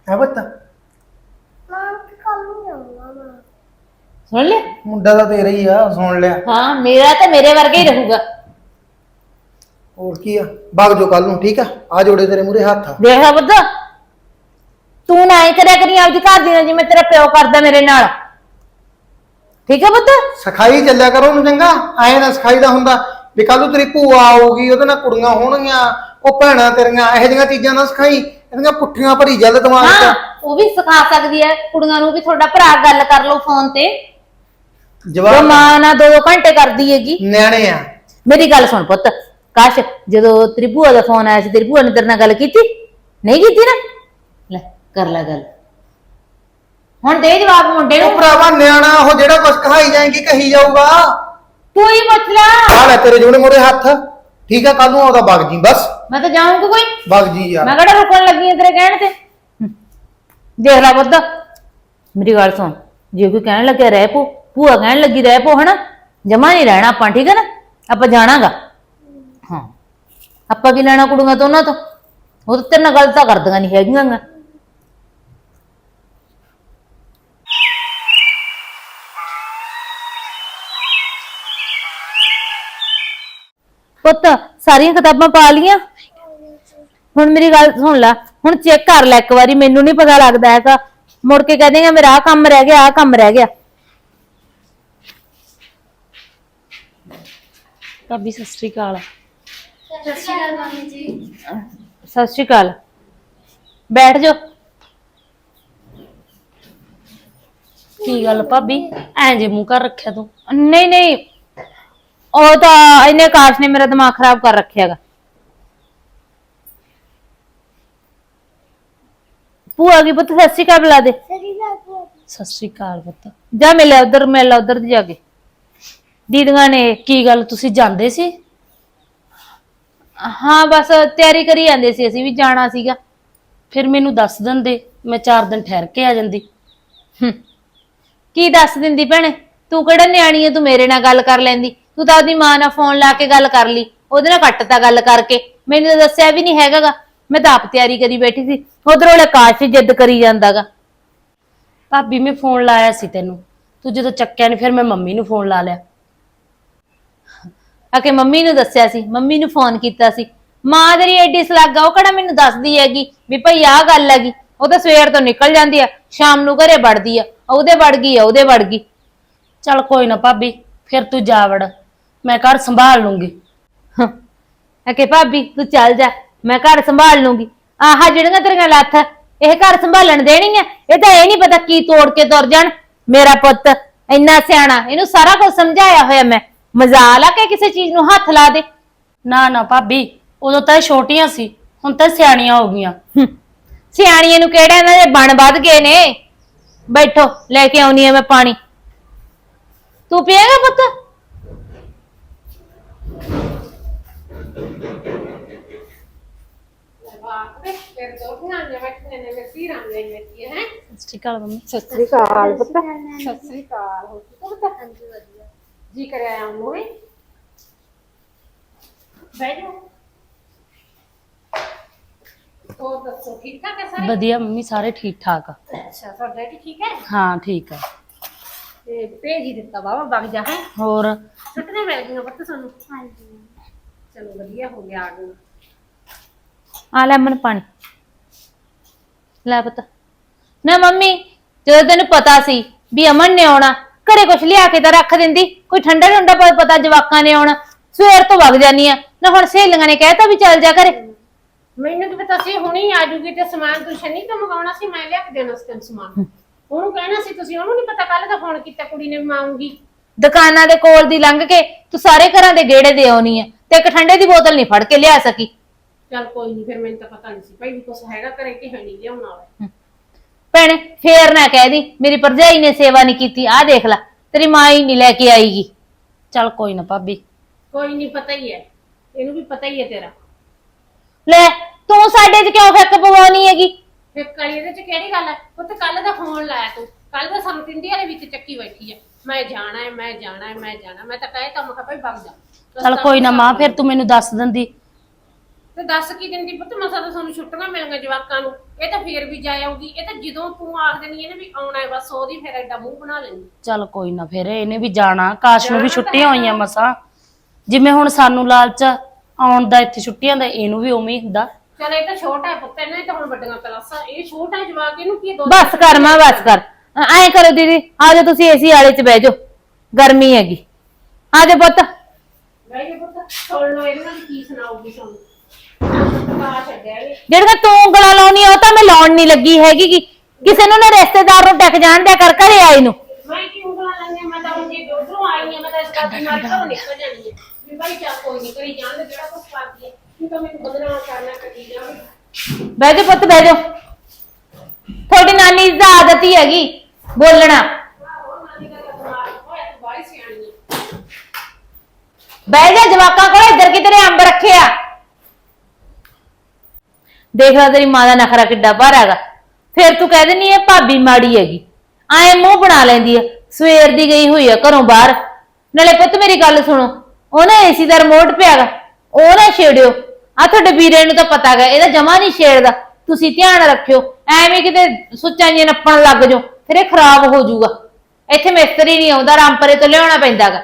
Speaker 4: ਹੈ ਪੁੱਤ?
Speaker 3: ਮਾਂ ਕਿ ਕੱਲ ਨੂੰ ਜਾਊਂਗਾ ਮੈਂ।
Speaker 1: ਸੁਣ ਲਿਆ
Speaker 4: ਮੁੰਡਾ ਤਾਂ ਤੇਰਾ ਹੀ ਆ ਸੁਣ ਲਿਆ।
Speaker 1: ਹਾਂ ਮੇਰਾ ਤਾਂ ਮੇਰੇ ਵਰਗਾ ਹੀ ਰਹੂਗਾ।
Speaker 4: ਹੋਰ ਕੀ ਆ? ਵਗ ਜੋ ਕੱਲ ਨੂੰ ਠੀਕ ਆ? ਆ ਜੋੜੇ ਤੇਰੇ ਮੂਰੇ ਹੱਥ ਆ।
Speaker 1: ਦੇਖ ਲਾ ਬੱਦਾ ਤੂੰ ਨਾ ਹੀ ਕਰਿਆ ਕਰੀ ਆਪਦੀ ਘਰ ਦੀ ਨਾਲ ਜਿਵੇਂ ਤੇਰਾ ਪਿਓ ਕਰਦਾ ਮੇਰੇ ਨਾਲ। ਠੀਕ ਹੈ ਬੱਦਾ
Speaker 4: ਸਖਾਈ ਚੱਲਿਆ ਕਰੋ ਉਹਨੂੰ ਚੰਗਾ। ਐ ਨਾ ਸਖਾਈ ਦਾ ਹੁੰਦਾ। ਵੀ ਕੱਲ ਨੂੰ ਤੇਰੀ ਭੂਆ ਆਊਗੀ ਉਹਦੇ ਨਾਲ ਕੁੜੀਆਂ ਹੋਣਗੀਆਂ ਉਹ ਭੈਣਾਂ ਤੇਰੀਆਂ ਇਹੋ ਜਿਹੀਆਂ ਚੀਜ਼ਾਂ ਨਾ ਸਖਾਈ ਇਹਦੀਆਂ ਪੁੱਠੀਆਂ ਭਰੀ ਜਲ ਦਿਮਾਗ
Speaker 1: ਹਾਂ
Speaker 4: 'ਚ।
Speaker 1: ਉਹ ਵੀ ਸਿਖਾ ਸਕਦੀ ਹੈ ਕੁੜੀਆਂ ਨੂੰ ਵੀ ਤੁਹਾਡਾ ਭਰਾ ਗੱਲ ਕਰ ਲਓ ਫੋਨ ਤੇ। ਜੋ
Speaker 4: ਜਵਾਬ
Speaker 1: ਮਾਂ ਨਾਲ ਦੋ ਦੋ ਘੰਟੇ ਕਰਦੀ ਹੈਗੀ।
Speaker 4: ਨਿਆਣੇ ਆ।
Speaker 1: ਮੇਰੀ ਗੱਲ ਸੁਣ ਪੁੱਤ ਕਾਸ਼ ਜਦੋਂ ਤੇਰੀ ਭੂਆ ਦਾ ਫੋਨ ਆਇਆ ਸੀ ਤੇਰੀ ਭੂਆ ਨੇ ਤੇਰੇ ਨਾਲ ਗੱਲ ਕੀਤੀ? ਨਹੀਂ ਕੀਤੀ ਨਾ? ਲੈ ਕਰ ਲੈ ਗੱਲ। ਹੁਣ ਦੇ ਜਵਾਬ ਮੁੰਡੇ
Speaker 4: ਉਹ
Speaker 1: ਨੂੰ
Speaker 4: ਭਰਾਵਾ ਨਿਆਣਾ ਉਹ ਜਿਹੜਾ ਕੁਝ ਕਹਾਈ ਜਾਏਗੀ ਕਹੀ ਜਾਊਗਾ।
Speaker 1: ਤੂੰ ਹੀ ਪੁੱਛ ਲੈ
Speaker 4: ਆ ਲੈ ਤੇਰੇ ਜੋੜੇ ਮੋੜੇ ਹੱਥ। ਠੀਕ ਆ ਕੱਲ ਨੂੰ ਆਉਦਾ ਵਗ ਜੀ ਬਸ।
Speaker 1: ਮੈਂ ਤਾਂ ਜਾਊਂਗੀ ਕੋਈ।
Speaker 4: ਵਗ ਜੀ ਯਾਰ।
Speaker 1: ਮੈਂ ਕਿਹੜਾ ਰੁਕਣ ਲੱਗੀ ਆਂ ਤੇਰੇ ਕਹਿਣ ਤੇ? ਹਮ। ਦੇਖ ਲੈ ਪੁੱਤ। ਮੇਰੀ ਗੱਲ ਸੁਣ। ਜੇ ਕੋਈ ਕਹਿਣ ਲੱਗਿਆ ਰਹਿ ਪੋ। ਭੂਆ ਕਹਿਣ ਲੱਗੀ ਰਹਿ ਪੋ ਹਨਾ? ਜਮਾ ਨਹੀਂ ਰਹਿਣਾ ਆਪਾਂ ਠੀਕ ਹੈ ਨਾ? ਆਪਾਂ ਜਾਣਾਗਾ। ਹਾਂ। ਆਪਾਂ ਕੀ ਲੈਣਾ ਕੁੜੀਆਂ ਤੋਂ ਉਹਨਾਂ ਤੋਂ? ਉਹ ਤਾਂ ਤੇਰੇ ਨਾਲ ਗੱਲ ਤਾਂ ਕਰਦੀਆਂ ਨਹੀਂ ਹੈਗੀਆਂ ਗਾ। ਪੁੱਤ ਸਾਰੀਆਂ ਕਿਤਾਬਾਂ ਪਾ ਲੀਆਂ ਹੁਣ ਮੇਰੀ ਗੱਲ ਸੁਣ ਲੈ ਹੁਣ ਚੈੱਕ ਕਰ ਲੈ ਇੱਕ ਵਾਰੀ ਮੈਨੂੰ ਨਹੀਂ ਪਤਾ ਲੱਗਦਾ ਹੈਗਾ। ਮੁੜ ਕੇ ਕਹਿ ਦੇਗਾ ਮੇਰਾ ਆ ਕੰਮ ਰਹਿ ਗਿਆ ਆ ਕੰਮ ਰਹਿ ਗਿਆ।
Speaker 6: ਭਾਬੀ ਸਤਿ ਸ਼੍ਰੀ ਅਕਾਲ।
Speaker 1: ਸਤਿ ਸ਼੍ਰੀ ਅਕਾਲ ਬੈਠ ਜਾ।
Speaker 6: ਕੀ ਗੱਲ ਭਾਬੀ? ਐਂ ਜੇ ਮੂੰਹ ਕਰ ਰੱਖਿਆ ਤੂੰ।
Speaker 1: ਨਹੀਂ ਨਹੀਂ ਉਹ ਤਾਂ ਇਹਨੇ ਕਾਸ਼ ਨੇ ਮੇਰਾ ਦਿਮਾਗ ਖਰਾਬ ਕਰ ਰੱਖਿਆਗਾ ਭੂਆ ਕੀ ਪੁੱਤ ਸਤਿ ਸ਼੍ਰੀ ਅਕਾਲ ਬੁਲਾ ਦੇ।
Speaker 6: ਸਤਿ ਸ਼੍ਰੀ ਅਕਾਲ ਪੁੱਤ।
Speaker 1: ਜਾ ਮਿਲ ਉਧਰ ਮਿਲ ਉਧਰ ਦੀ ਜਾ ਕੇ। ਦੀਦੀਆਂ ਨੇ
Speaker 6: ਕੀ ਗੱਲ ਤੁਸੀਂ ਜਾਂਦੇ ਸੀ?
Speaker 1: ਹਾਂ ਬਸ ਤਿਆਰੀ ਕਰੀ ਜਾਂਦੇ ਸੀ ਅਸੀਂ ਵੀ ਜਾਣਾ ਸੀਗਾ।
Speaker 6: ਫਿਰ ਮੈਨੂੰ ਦੱਸ ਦਿੰਦੇ ਮੈਂ 4 ਦਿਨ ਠਹਿਰ ਕੇ ਆ ਜਾਂਦੀ।
Speaker 1: ਹਮ, ਕੀ ਦੱਸ ਦਿੰਦੀ ਭੈਣੇ? ਤੂੰ ਕਿਹੜਾ ਨਿਆਣੀ ਹੈ ਤੂੰ ਮੇਰੇ ਨਾਲ ਗੱਲ ਕਰ ਲੈਂਦੀ। ਤੂੰ ਤਾਂ ਆਪਦੀ ਮਾਂ ਨਾਲ ਫੋਨ ਲਾ ਕੇ ਗੱਲ ਕਰ ਲਈ, ਉਹਦੇ ਨਾਲ ਕੱਟਤਾ ਗੱਲ ਕਰਕੇ। ਮੈਨੂੰ ਤਾਂ ਦੱਸਿਆ ਵੀ ਨਹੀਂ ਹੈਗਾਗਾ। ਮੈਂ ਤਾਂ ਆਪ ਤਿਆਰੀ ਕਰੀ ਬੈਠੀ ਸੀ। ਉਧਰ ਉਹਲੇ ਕਾਸ਼ ਜਿੱਦ ਕਰੀ ਜਾਂਦਾਗਾ।
Speaker 6: ਭਾਬੀ, ਮੈਂ ਫੋਨ ਲਾਇਆ ਸੀ ਤੈਨੂੰ। ਤੂੰ ਜਦੋਂ ਚੱਕਿਆ ਨਹੀਂ ਫਿਰ ਮੈਂ ਮੰਮੀ ਨੂੰ ਫੋਨ ਲਾ ਲਿਆ।
Speaker 1: ਆ ਕੇ ਮੰਮੀ ਨੂੰ ਦੱਸਿਆ ਸੀ। ਮੰਮੀ ਨੂੰ ਫੋਨ ਕੀਤਾ ਸੀ। ਮਾਂ ਤੇਰੀ ਐਡੀ ਸਲਾਗਾ, ਉਹ ਕਿਹੜਾ ਮੈਨੂੰ ਦੱਸਦੀ ਹੈਗੀ? ਵੀ ਭਈ ਆਹ ਗੱਲ ਹੈਗੀ। ਉਹ ਤਾਂ ਸਵੇਰ ਤੋਂ ਨਿਕਲ ਜਾਂਦੀ ਆ, ਸ਼ਾਮ ਨੂੰ ਘਰੇ ਵੜਦੀ ਆ। ਉਹਦੇ ਵੜ ਗਈ ਆ, ਉਹਦੇ ਵੜ ਗਈ।
Speaker 6: ਚੱਲ ਕੋਈ ਨਾ ਭਾਬੀ, ਫਿਰ ਤੂੰ ਜਾ ਵੜ। ਮੈਂ ਘਰ ਸੰਭਾਲ ਲੂੰਗੀ।
Speaker 1: ਹੰ, ਹੈ ਕਿ ਭਾਬੀ ਤੂੰ ਚੱਲ ਜਾ। ਮੈਂ ਘਰ ਸੰਭਾਲ ਲੂੰਗੀ। ਆਹ ਜਿਹੜੀਆਂ ਤੇਰੀਆਂ ਲੱਥ ਇਹ ਘਰ ਸੰਭਾਲਣ ਦੇਣੀ ਆ? ਇਹ ਤਾਂ ਇਹ ਨਹੀਂ ਪਤਾ ਕੀ ਤੋੜ ਕੇ ਤੁਰ ਜਾਣ। ਮੇਰਾ ਪੁੱਤ ਇੰਨਾ ਸਿਆਣਾ ਇਹਨੂੰ ਸਾਰਾ ਕੁਝ ਸਮਝਾਇਆ ਹੋਇਆ ਮੈਂ। ਮਜ਼ਾਲ ਆ ਕਿ ਕਿਸੇ ਚੀਜ਼ ਨੂੰ ਹੱਥ ਲਾ ਦੇ।
Speaker 6: ਨਾ ਨਾ ਭਾਬੀ ਉਦੋਂ ਤਾਂ ਇਹ ਛੋਟੀਆਂ ਸੀ ਹੁਣ ਤਾਂ ਸਿਆਣੀਆਂ ਹੋ ਗਈਆਂ।
Speaker 1: ਹੂੰ। ਸਿਆਣੀਆਂ ਨੂੰ ਕਿਹੜਾ ਇਹਨਾਂ ਦੇ ਬਣ ਵੱਧ ਗਏ ਨੇ? ਬੈਠੋ ਲੈ ਕੇ ਆਉਣੀ ਆ ਮੈਂ ਪਾਣੀ। ਤੂੰ ਪੀਏਗਾ ਪੁੱਤ
Speaker 2: ਫਿਰ ਦੋ ਧੀਆਂ ਨੇ ਬੈਠੇ ਨੇ ਮੇਰੇ ਧੀਰਾਂ ਨੇ ਬੈਠੀ ਹੈ
Speaker 6: ਸਤਿ ਸ਼੍ਰੀ ਅਕਾਲ ਮੰਮੀ
Speaker 2: ਸਤਿ ਸ੍ਰੀ ਅਕਾਲ ਪੁੱਤ ਸਤਿ ਸ੍ਰੀ ਅਕਾਲ ਹੋ ਠੀਕ ਪੁੱਤ ਹਾਂਜੀ ਵਧੀਆ ਜੀ ਕਰਿਆ ਆਉਂ ਹੋਏ ਬੈਠ ਜਾ ਹੋਰ ਦੱਸੋ ਠੀਕ ਠਾਕ ਹੈ ਸਾਰੇ
Speaker 6: ਵਧੀਆ ਮੰਮੀ ਸਾਰੇ ਠੀਕ ਠਾਕ ਆ
Speaker 2: ਅੱਛਾ ਤੁਹਾਡਾ ਡੈਡੀ ਠੀਕ ਹੈ
Speaker 6: ਹਾਂ ਠੀਕ ਆ
Speaker 2: ਤੇ ਭੇਜ ਹੀ ਦਿੱਤਾ ਬਾਬਾ ਵਗ ਜਾ ਹੈ
Speaker 6: ਹੋਰ
Speaker 2: ਛੁੱਟੀਆਂ ਮਿਲ ਗਈਆਂ ਪੁੱਤ ਤੁਹਾਨੂੰ ਹਾਂਜੀ ਚਲੋ ਵਧੀਆ ਹੋ ਗਿਆ ਆ ਗਏ
Speaker 1: ਆ ਲੈ ਮਨ ਪਾਣੀ। ਲੈ ਪੁੱਤ। ਨਾ ਮੰਮੀ ਜਦੋਂ ਤੈਨੂੰ ਪਤਾ ਸੀ ਵੀ ਅਮਨ ਨੇ ਆਉਣਾ ਘਰੇ ਕੁਛ ਲਿਆ ਕੇ ਤਾਂ ਰੱਖ ਦਿੰਦੀ ਕੋਈ ਠੰਡਾ ਠੰਡਾ ਪਤਾ ਜਵਾਕਾਂ ਨੇ ਆਉਣਾ ਸਵੇਰ ਤੋਂ ਵਗ ਜਾਨੀ ਆ। ਨਾ ਹੁਣ ਸਹੇਲੀਆਂ ਨੇ ਕਹਿਤਾ ਵੀ ਚੱਲ ਜਾ ਘਰੇ।
Speaker 2: ਮੈਨੂੰ ਤਾਂ ਪਤਾ ਸੀ ਹੁਣੀ ਆ ਜੂਗੀ ਤੇ ਸਮਾਨ ਤੂੰ ਸ਼ਨੀ ਤੋਂ ਮੰਗਾਉਣਾ ਸੀ ਮੈਂ ਲਿਆ ਕੇ ਦੇਣਾ ਸੀ ਤੈਨੂੰ ਸਮਾਨ। ਉਹਨੂੰ ਕਹਿਣਾ ਸੀ ਤੁਸੀਂ ਉਹਨੂੰ ਨਹੀਂ ਪਤਾ ਕੱਲ ਦਾ ਫੋਨ ਕੀਤਾ ਕੁੜੀ ਨੇ ਵੀ ਮੈਂ ਆਉਂਗੀ
Speaker 1: ਦੁਕਾਨਾਂ ਦੇ ਕੋਲ ਦੀ ਲੰਘ ਕੇ ਤੂੰ ਸਾਰੇ ਘਰਾਂ ਦੇ ਗੇੜੇ ਦੇ ਆਉਣੀ ਆ ਤੇ ਇੱਕ ਠੰਡੇ ਦੀ ਬੋਤਲ ਨਹੀਂ ਫੜ ਕੇ ਲਿਆ ਸਕੀ।
Speaker 2: ਚੱਲ ਕੋਈ ਨਹੀਂ ਫਿਰ ਮੈਨੂੰ ਤਾਂ ਪਤਾ ਨਹੀਂ ਸੀ ਭਾਈ ਵੀ ਕੁਛ ਹੈਗਾ ਘਰੇ ਕਿ ਹੈ ਨਹੀਂ ਲਿਆਉਣ ਵਾਲਾ।
Speaker 1: ਭੈਣੇ ਫੇਰ ਨਾ ਕਹਿ ਦੀ ਮੇਰੀ ਭਰਜਾਈ ਨੇ ਸੇਵਾ ਨਹੀਂ ਕੀਤੀ ਆਹ ਦੇਖ ਲੈ ਤੇਰੀ ਮਾਂ ਹੀ ਨਹੀਂ ਲੈ ਕੇ ਆਈਗੀ।
Speaker 6: ਚੱਲ ਕੋਈ ਨਾ ਭਾਬੀ।
Speaker 2: ਕੋਈ ਨਹੀਂ ਪਤਾ ਹੀ ਹੈ ਇਹਨੂੰ ਵੀ ਪਤਾ ਹੀ ਹੈ ਤੇਰਾ।
Speaker 1: ਲੈ ਤੂੰ ਸਾਡੇ 'ਚ ਕਿਉਂ ਫਿੱਕ ਪਵਾਉਣੀ ਹੈਗੀ?
Speaker 2: ਫਿਰ ਕਾਲੀ ਇਹਦੇ ਚ ਕਿਹੜੀ ਗੱਲ ਹੈ? ਪੁੱਤ ਕੱਲ ਦਾ ਫੋਨ ਲਾਇਆ ਤੂੰ। ਕੱਲ ਦਾ ਸਾਨੂੰ ਟਿੰਡੀ ਵਾਲੇ ਵਿੱਚ ਚੱਕੀ ਬੈਠੀ ਹੈ। ਮੈਂ ਜਾਣਾ ਹੈ ਮੈਂ ਜਾਣਾ ਹੈ ਮੈਂ ਜਾਣਾ ਮੈਂ ਤਾਂ ਕਹੇ ਤਾਂ ਮੈਂ ਕਿਹਾ ਭਾਈ ਵਗ ਜਾ।
Speaker 6: ਚੱਲ ਕੋਈ ਨਾ ਮਾਂ ਫਿਰ ਤੂੰ ਮੈਨੂੰ ਦੱਸ ਦਿੰਦੀ।
Speaker 2: ਤੇ ਦੱਸ ਕੀ ਦਿੰਦੀ ਪੁੱਤ ਮਸਾ ਤਾਂ ਸਾਨੂੰ ਛੁੱਟੀਆਂ ਮਿਲ ਗਈਆਂ ਜਵਾਕਾਂ ਨੂੰ। ਇਹ ਤਾਂ ਫੇਰ ਵੀ ਜਾ ਆਊਗੀ। ਇਹ ਤਾਂ ਜਦੋਂ ਤੂੰ ਆਖ ਦੇਣੀ ਇਹਨੇ ਵੀ ਆਉਣਾ ਹੈ ਬਸ ਉਹਦੀ ਫੇਰ ਐਡਾ ਮੂੰਹ ਬਣਾ ਲੈਂਦੀ।
Speaker 6: ਚੱਲ ਕੋਈ ਨਾ ਫਿਰ ਇਹਨੇ ਵੀ ਜਾਣਾ। ਕਾਸ਼ ਨੂੰ ਵੀ ਛੁੱਟੀਆਂ ਹੋਈਆਂ ਮਸਾਂ। ਜਿਵੇਂ ਹੁਣ ਸਾਨੂੰ ਲਾਲਚ ਆ, ਆਉਣ ਦਾ ਇੱਥੇ ਛੁੱਟੀਆਂ ਦਾ ਇਹਨੂੰ ਵੀ ਉਵੇਂ ਹੀ ਹੁੰਦਾ।
Speaker 2: ਚਲ ਇਹ ਤਾਂ ਛੋਟਾ ਹੈ ਪੁੱਤ ਇਹਨੇ ਤਾਂ ਹੁਣ ਵੱਡੀਆਂ ਕਲਾਸਾਂ। ਇਹ ਛੋਟਾ ਹੈ ਜਵਾਕ ਇਹਨੂੰ ਕੀ ਦੋ
Speaker 1: ਬਸ ਕਰ ਮਾਂ ਬਸ ਕਰ। ਐ ਕਰੋ ਦੀਦੀ ਆ ਜਾਓ ਤੁਸੀਂ ਏਸੀ ਵਾਲੇ 'ਚ ਬਹਿ ਜਾਓ। ਗਰਮੀ ਹੈਗੀ। ਆ ਜਾਓ ਪੁੱਤ।
Speaker 2: ਬਹਿ ਜਾ ਪੁੱਤ ਸੁਣ ਲਓ ਇਹਨਾਂ ਦੀ ਕੀ ਸੁਣਾਉਗੀ ਇਹ
Speaker 1: ਜਿਹੜੀਆਂ ਤੂੰ ਉਂਗਲਾਂ ਲਾਉਣੀ ਆ ਉਹ ਤਾਂ ਮੈਂ ਲਾਉਣ ਨਹੀਂ ਲੱਗੀ ਹੈਗੀ ਗੀ। ਕਿਸੇ ਨੂੰ ਨਾ ਰਿਸ਼ਤੇਦਾਰ ਨੂੰ ਟੱਕ ਜਾਣ ਦਿਆ ਕਰ ਘਰੇ ਆਈ ਨੂੰ।
Speaker 2: ਮੈਂ ਕੀ ਉਂਗਲਾਂ ਲਾਈਆਂ ਮੈਂ ਤਾਂ ਹੁਣ ਜੇ ਉਧਰੋਂ ਆਈ ਹਾਂ ਮੈਂ ਤਾਂ ਇਸ ਗੱਲ ਦੀ ਮਾਰੀ ਘਰੋਂ ਨਿਕਲ ਜਾਣੀ ਹੈ ਵੀ ਭਾਈ ਚੱਲ ਕੋਈ ਨਹੀਂ ਕਰੀ ਜਾਣ ਦੇ ਜਿਹੜਾ ਕੁਛ ਕਰਦੀ ਹੈ ਤੂੰ ਤਾਂ ਮੈਨੂੰ ਬਦਨਾਮ ਕਰਨਾ ਕੱਢੀ ਜਾਵੇ
Speaker 1: ਬਹਿ ਜਾਓ ਪੁੱਤ ਬਹਿ ਜਾਓ ਤੁਹਾਡੀ ਨਾਨੀ ਦੀ ਤਾਂ ਆਦਤ ਹੀ ਹੈਗੀ ਬੋਲਣਾ।
Speaker 2: ਉਹ ਨਾਨੀ ਦਾ ਤਾਂ ਦਿਮਾਗ ਹੋਇਆ ਤੂੰ ਬਾਹਲੀ ਸਿਆਣੀ ਹੈ
Speaker 1: ਬਹਿ ਜਾ ਜਵਾਕਾਂ ਕੋਲ ਇੱਧਰ ਕਿਧਰੇ ਅੰਬ ਰੱਖਿਆ ਦੇਖ ਲੈ ਤੇਰੀ ਮਾਂ ਦਾ ਨਖਰਾ ਕਿੱਡਾ ਭਾਰਾ ਹੈਗਾ। ਫਿਰ ਤੂੰ ਕਹਿ ਦਿੰਨੀ ਐ ਭਾਬੀ ਮਾੜੀ ਹੈਗੀ। ਐ ਮੂੰਹ ਬਣਾ ਲੈਂਦੀ ਐ ਸਵੇਰ ਦੀ ਗਈ ਹੋਈ ਆ ਘਰੋਂ ਬਾਹਰ। ਨਾਲੇ ਪੁੱਤ ਮੇਰੀ ਗੱਲ ਸੁਣੋ ਉਹਨੇ ਏਸੀ ਦਾ ਰਿਮੋਟ ਪਿਆਗਾ ਉਹ ਨਾ ਛੇੜਿਓ। ਆ ਤੁਹਾਡੇ ਵੀਰੇ ਨੂੰ ਤਾਂ ਪਤਾ ਗਾ, ਇਹਦਾ ਜਮਾ ਨਹੀਂ ਛੇੜਦਾ। ਤੁਸੀਂ ਧਿਆਨ ਰੱਖਿਓ, ਐਵੇਂ ਕਿਤੇ ਸੁੱਚਾਂ ਜਿਹੀਆਂ ਨੱਪਣ ਲੱਗ ਜਾਓ, ਫਿਰ ਇਹ ਖਰਾਬ ਹੋ ਜਾਊਗਾ। ਇੱਥੇ ਮਿਸਤਰੀ ਨਹੀਂ ਆਉਂਦਾ, ਰਾਮਪਰੇ ਤੋਂ ਲਿਆਉਣਾ ਪੈਂਦਾਗਾ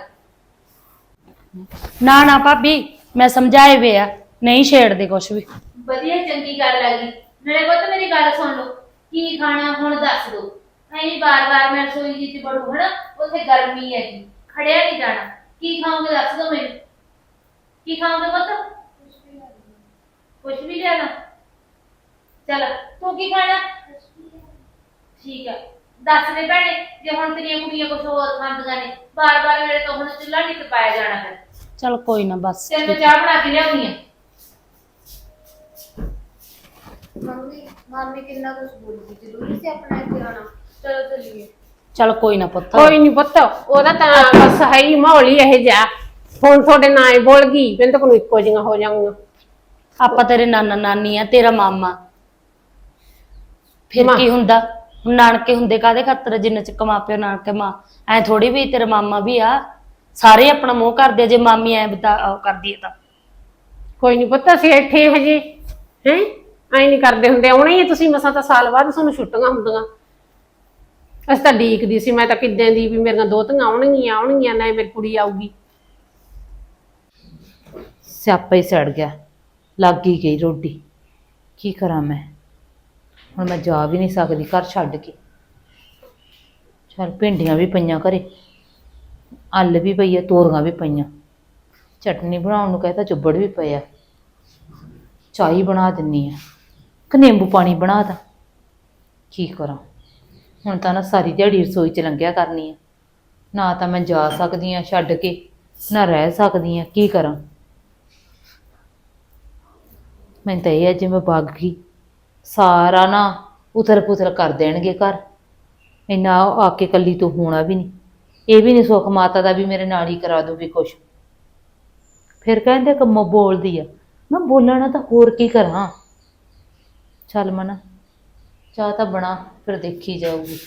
Speaker 6: ਨਾ ਨਾ ਭਾਬੀ, ਮੈਂ ਸਮਝਾਏ ਵੇ ਆ, ਨਹੀਂ ਛੇੜਦੇ ਕੁਛ ਵੀ।
Speaker 1: ਵਧੀਆ ਚੰਗੀ ਗੱਲ ਹੈਗੀ ਨਾਲੇ ਪੁੱਤ ਮੇਰੀ ਗੱਲ ਸੁਣ ਲਓ ਕੀ ਖਾਣਾ ਹੁਣ ਦੱਸ ਦੋ। ਐਨੀ ਬਾਰ-ਬਾਰ ਮੈਂ ਰਸੋਈ ਜੀ ਚ ਬੜੂ ਹਣਾ ਉੱਥੇ ਗਰਮੀ ਹੈਗੀ ਖੜਿਆ ਨਹੀਂ ਜਾਣਾ। ਕੀ ਖਾਓਗੇ ਦੱਸ ਦੋ ਮੈਨੂੰ। ਕੀ ਖਾਓਗੇ ਪੁੱਤ? ਕੁਛ ਵੀ ਲੈਣਾ ਚਲ ਤੂੰ ਕੀ ਖਾਣਾ? ਠੀਕ ਹੈ ਦੱਸ ਦੇ ਭੈਣੇ ਜੇ ਹੁਣ ਤੇਰੀਆਂ ਕੁੜੀਆਂ ਕੁਛ ਹੋਰ ਖਾਂਦੀਆਂ ਨੇ ਬਾਰ-ਬਾਰ ਮੇਰੇ ਤੋਂ ਹੁਣ ਚੁੱਲ੍ਹਾ ਨਹੀਂ ਤਪਾਇਆ ਜਾਣਾ ਫਿਰ।
Speaker 6: ਚੱਲ ਕੋਈ ਨਾ ਬਸ।
Speaker 1: ਤੈਨੂੰ ਮੈਂ ਚਾਹ ਬਣਾ ਕੇ ਲਿਆਉਣੀ ਹੈ
Speaker 3: ਮੰਮੀ ਮਾਮੀ ਕਿੰਨਾ ਕੁਝ ਬੋਲਦੀ ਜ਼ਰੂਰੀ ਸੀ ਆਪਣਾ ਇੱਥੇ ਆਉਣਾ। ਚਲੋ ਚੱਲੀਏ।
Speaker 6: ਚੱਲ ਕੋਈ ਨਾ ਪੁੱਤ।
Speaker 2: ਕੋਈ ਨਹੀਂ ਪੁੱਤ ਉਹਦਾ ਤਾਂ ਬਸ ਹੈ ਹੀ ਮਾਹੌਲ ਹੀ ਇਹ ਜਾ ਹੁਣ ਤੁਹਾਡੇ ਨਾਲ ਹੀ ਬੋਲ ਗਈ ਮੈਨੂੰ ਤਾਂ ਕੋਈ ਇੱਕੋ ਜਿਹੀਆਂ ਹੋ ਜਾਊਗੀਆਂ।
Speaker 6: ਆਪਾਂ ਤੇਰੇ ਨਾਨਾ ਨਾਨੀ ਆ ਤੇਰਾ ਮਾਮਾ। ਫਿਰ। ਕੀ ਹੁੰਦਾ? ਹੁਣ ਨਾਨਕੇ ਹੁੰਦੇ ਕਾਦੇ ਖਾਤਰ ਜਿੰਨੇ ਚ ਕਮਾ ਪਿਓ ਨਾਨਕੇ ਮਾਂ। ਐ ਥੋੜੀ ਵੀ ਤੇਰਾ ਮਾਮਾ ਵੀ ਆ। ਸਾਰੇ ਆਪਣਾ ਮੋਹ ਕਰਦੇ ਆ, ਜੇ ਮਾਮੀ ਐ ਬਤਾ ਉਹ ਕਰਦੀ ਹੈ ਤਾਂ।
Speaker 2: ਕੋਈ ਨਹੀਂ ਪੁੱਤ ਅਸੀਂ ਇੱਥੇ ਹਜੇ ਹੈ? ਐਂ ਨਹੀਂ ਕਰਦੇ ਹੁੰਦੇ, ਆਉਣਾ ਹੀ ਹੈ ਤੁਸੀਂ, ਮਸਾਂ ਤਾਂ ਸਾਲ ਬਾਅਦ ਤੁਹਾਨੂੰ ਛੁੱਟੀਆਂ ਹੁੰਦੀਆਂ। ਅਸੀਂ ਤਾਂ ਡੀਕਦੀ ਸੀ, ਮੈਂ ਤਾਂ ਕਿੱਦਾਂ ਦੀ ਵੀ ਮੇਰੀਆਂ ਦੋ ਦੋਤੀਆਂ ਆਉਣਗੀਆਂ ਆਉਣਗੀਆਂ, ਨਾ ਮੇਰੀ ਕੁੜੀ ਆਊਗੀ।
Speaker 1: ਸਿਆਪਾ ਹੀ ਸੜ ਗਿਆ, ਲੱਗ ਹੀ ਗਈ ਰੋਟੀ। ਕੀ ਕਰਾਂ ਮੈਂ? ਹੁਣ ਮੈਂ ਜਾ ਵੀ ਨਹੀਂ ਸਕਦੀ ਘਰ ਛੱਡ ਕੇ। ਚਲ ਭਿੰਡੀਆਂ ਵੀ ਪਈਆਂ ਘਰੇ, ਅੱਲ ਵੀ ਪਈ ਆ, ਤੋਰੀਆਂ ਵੀ ਪਈਆਂ। ਚਟਨੀ ਬਣਾਉਣ ਨੂੰ ਕਹਿੰਦਾ ਚੁੱਬੜ ਵੀ ਪਿਆ। ਚਾਹ ਹੀ ਬਣਾ ਦਿੰਨੀ ਆ। ਕਿ ਨਿੰਬੂ ਪਾਣੀ ਬਣਾ ਦਾਂ ਕੀ ਕਰਾਂ? ਹੁਣ ਤਾਂ ਨਾ ਸਾਰੀ ਦਿਹਾੜੀ ਰਸੋਈ 'ਚ ਲੰਘਿਆ ਕਰਨੀ ਆ। ਨਾ ਤਾਂ ਮੈਂ ਜਾ ਸਕਦੀ ਆ ਛੱਡ ਕੇ, ਨਾ ਰਹਿ ਸਕਦੀ ਆ, ਕੀ ਕਰਾਂ? ਮੈਂ ਤਾਂ ਇਹ ਆ ਮੈਂ ਵਗ ਗਈ, ਸਾਰਾ ਨਾ ਉਥਲ ਪੁਥਲ ਕਰ ਦੇਣਗੇ ਘਰ। ਇੰਨਾ ਆ ਕੇ ਕੱਲੀ ਤੋਂ ਹੋਣਾ ਵੀ ਨਹੀਂ। ਇਹ ਵੀ ਨਹੀਂ ਸੁੱਖ, ਮਾਤਾ ਦਾ ਵੀ ਮੇਰੇ ਨਾਲ ਹੀ ਕਰਾ ਦੂਗੀ ਕੁਛ। ਫਿਰ ਕਹਿੰਦੇ ਕੰਮੋ ਬੋਲਦੀ ਆ। ਮੈਂ ਬੋਲਣਾ ਤਾਂ ਹੋਰ ਕੀ ਕਰਾਂ? ਚੱਲ ਮਨਾ ਚਾਹ ਤਾਂ ਬਣਾ ਫਿਰ ਦੇਖੀ ਜਾਊਗੀ।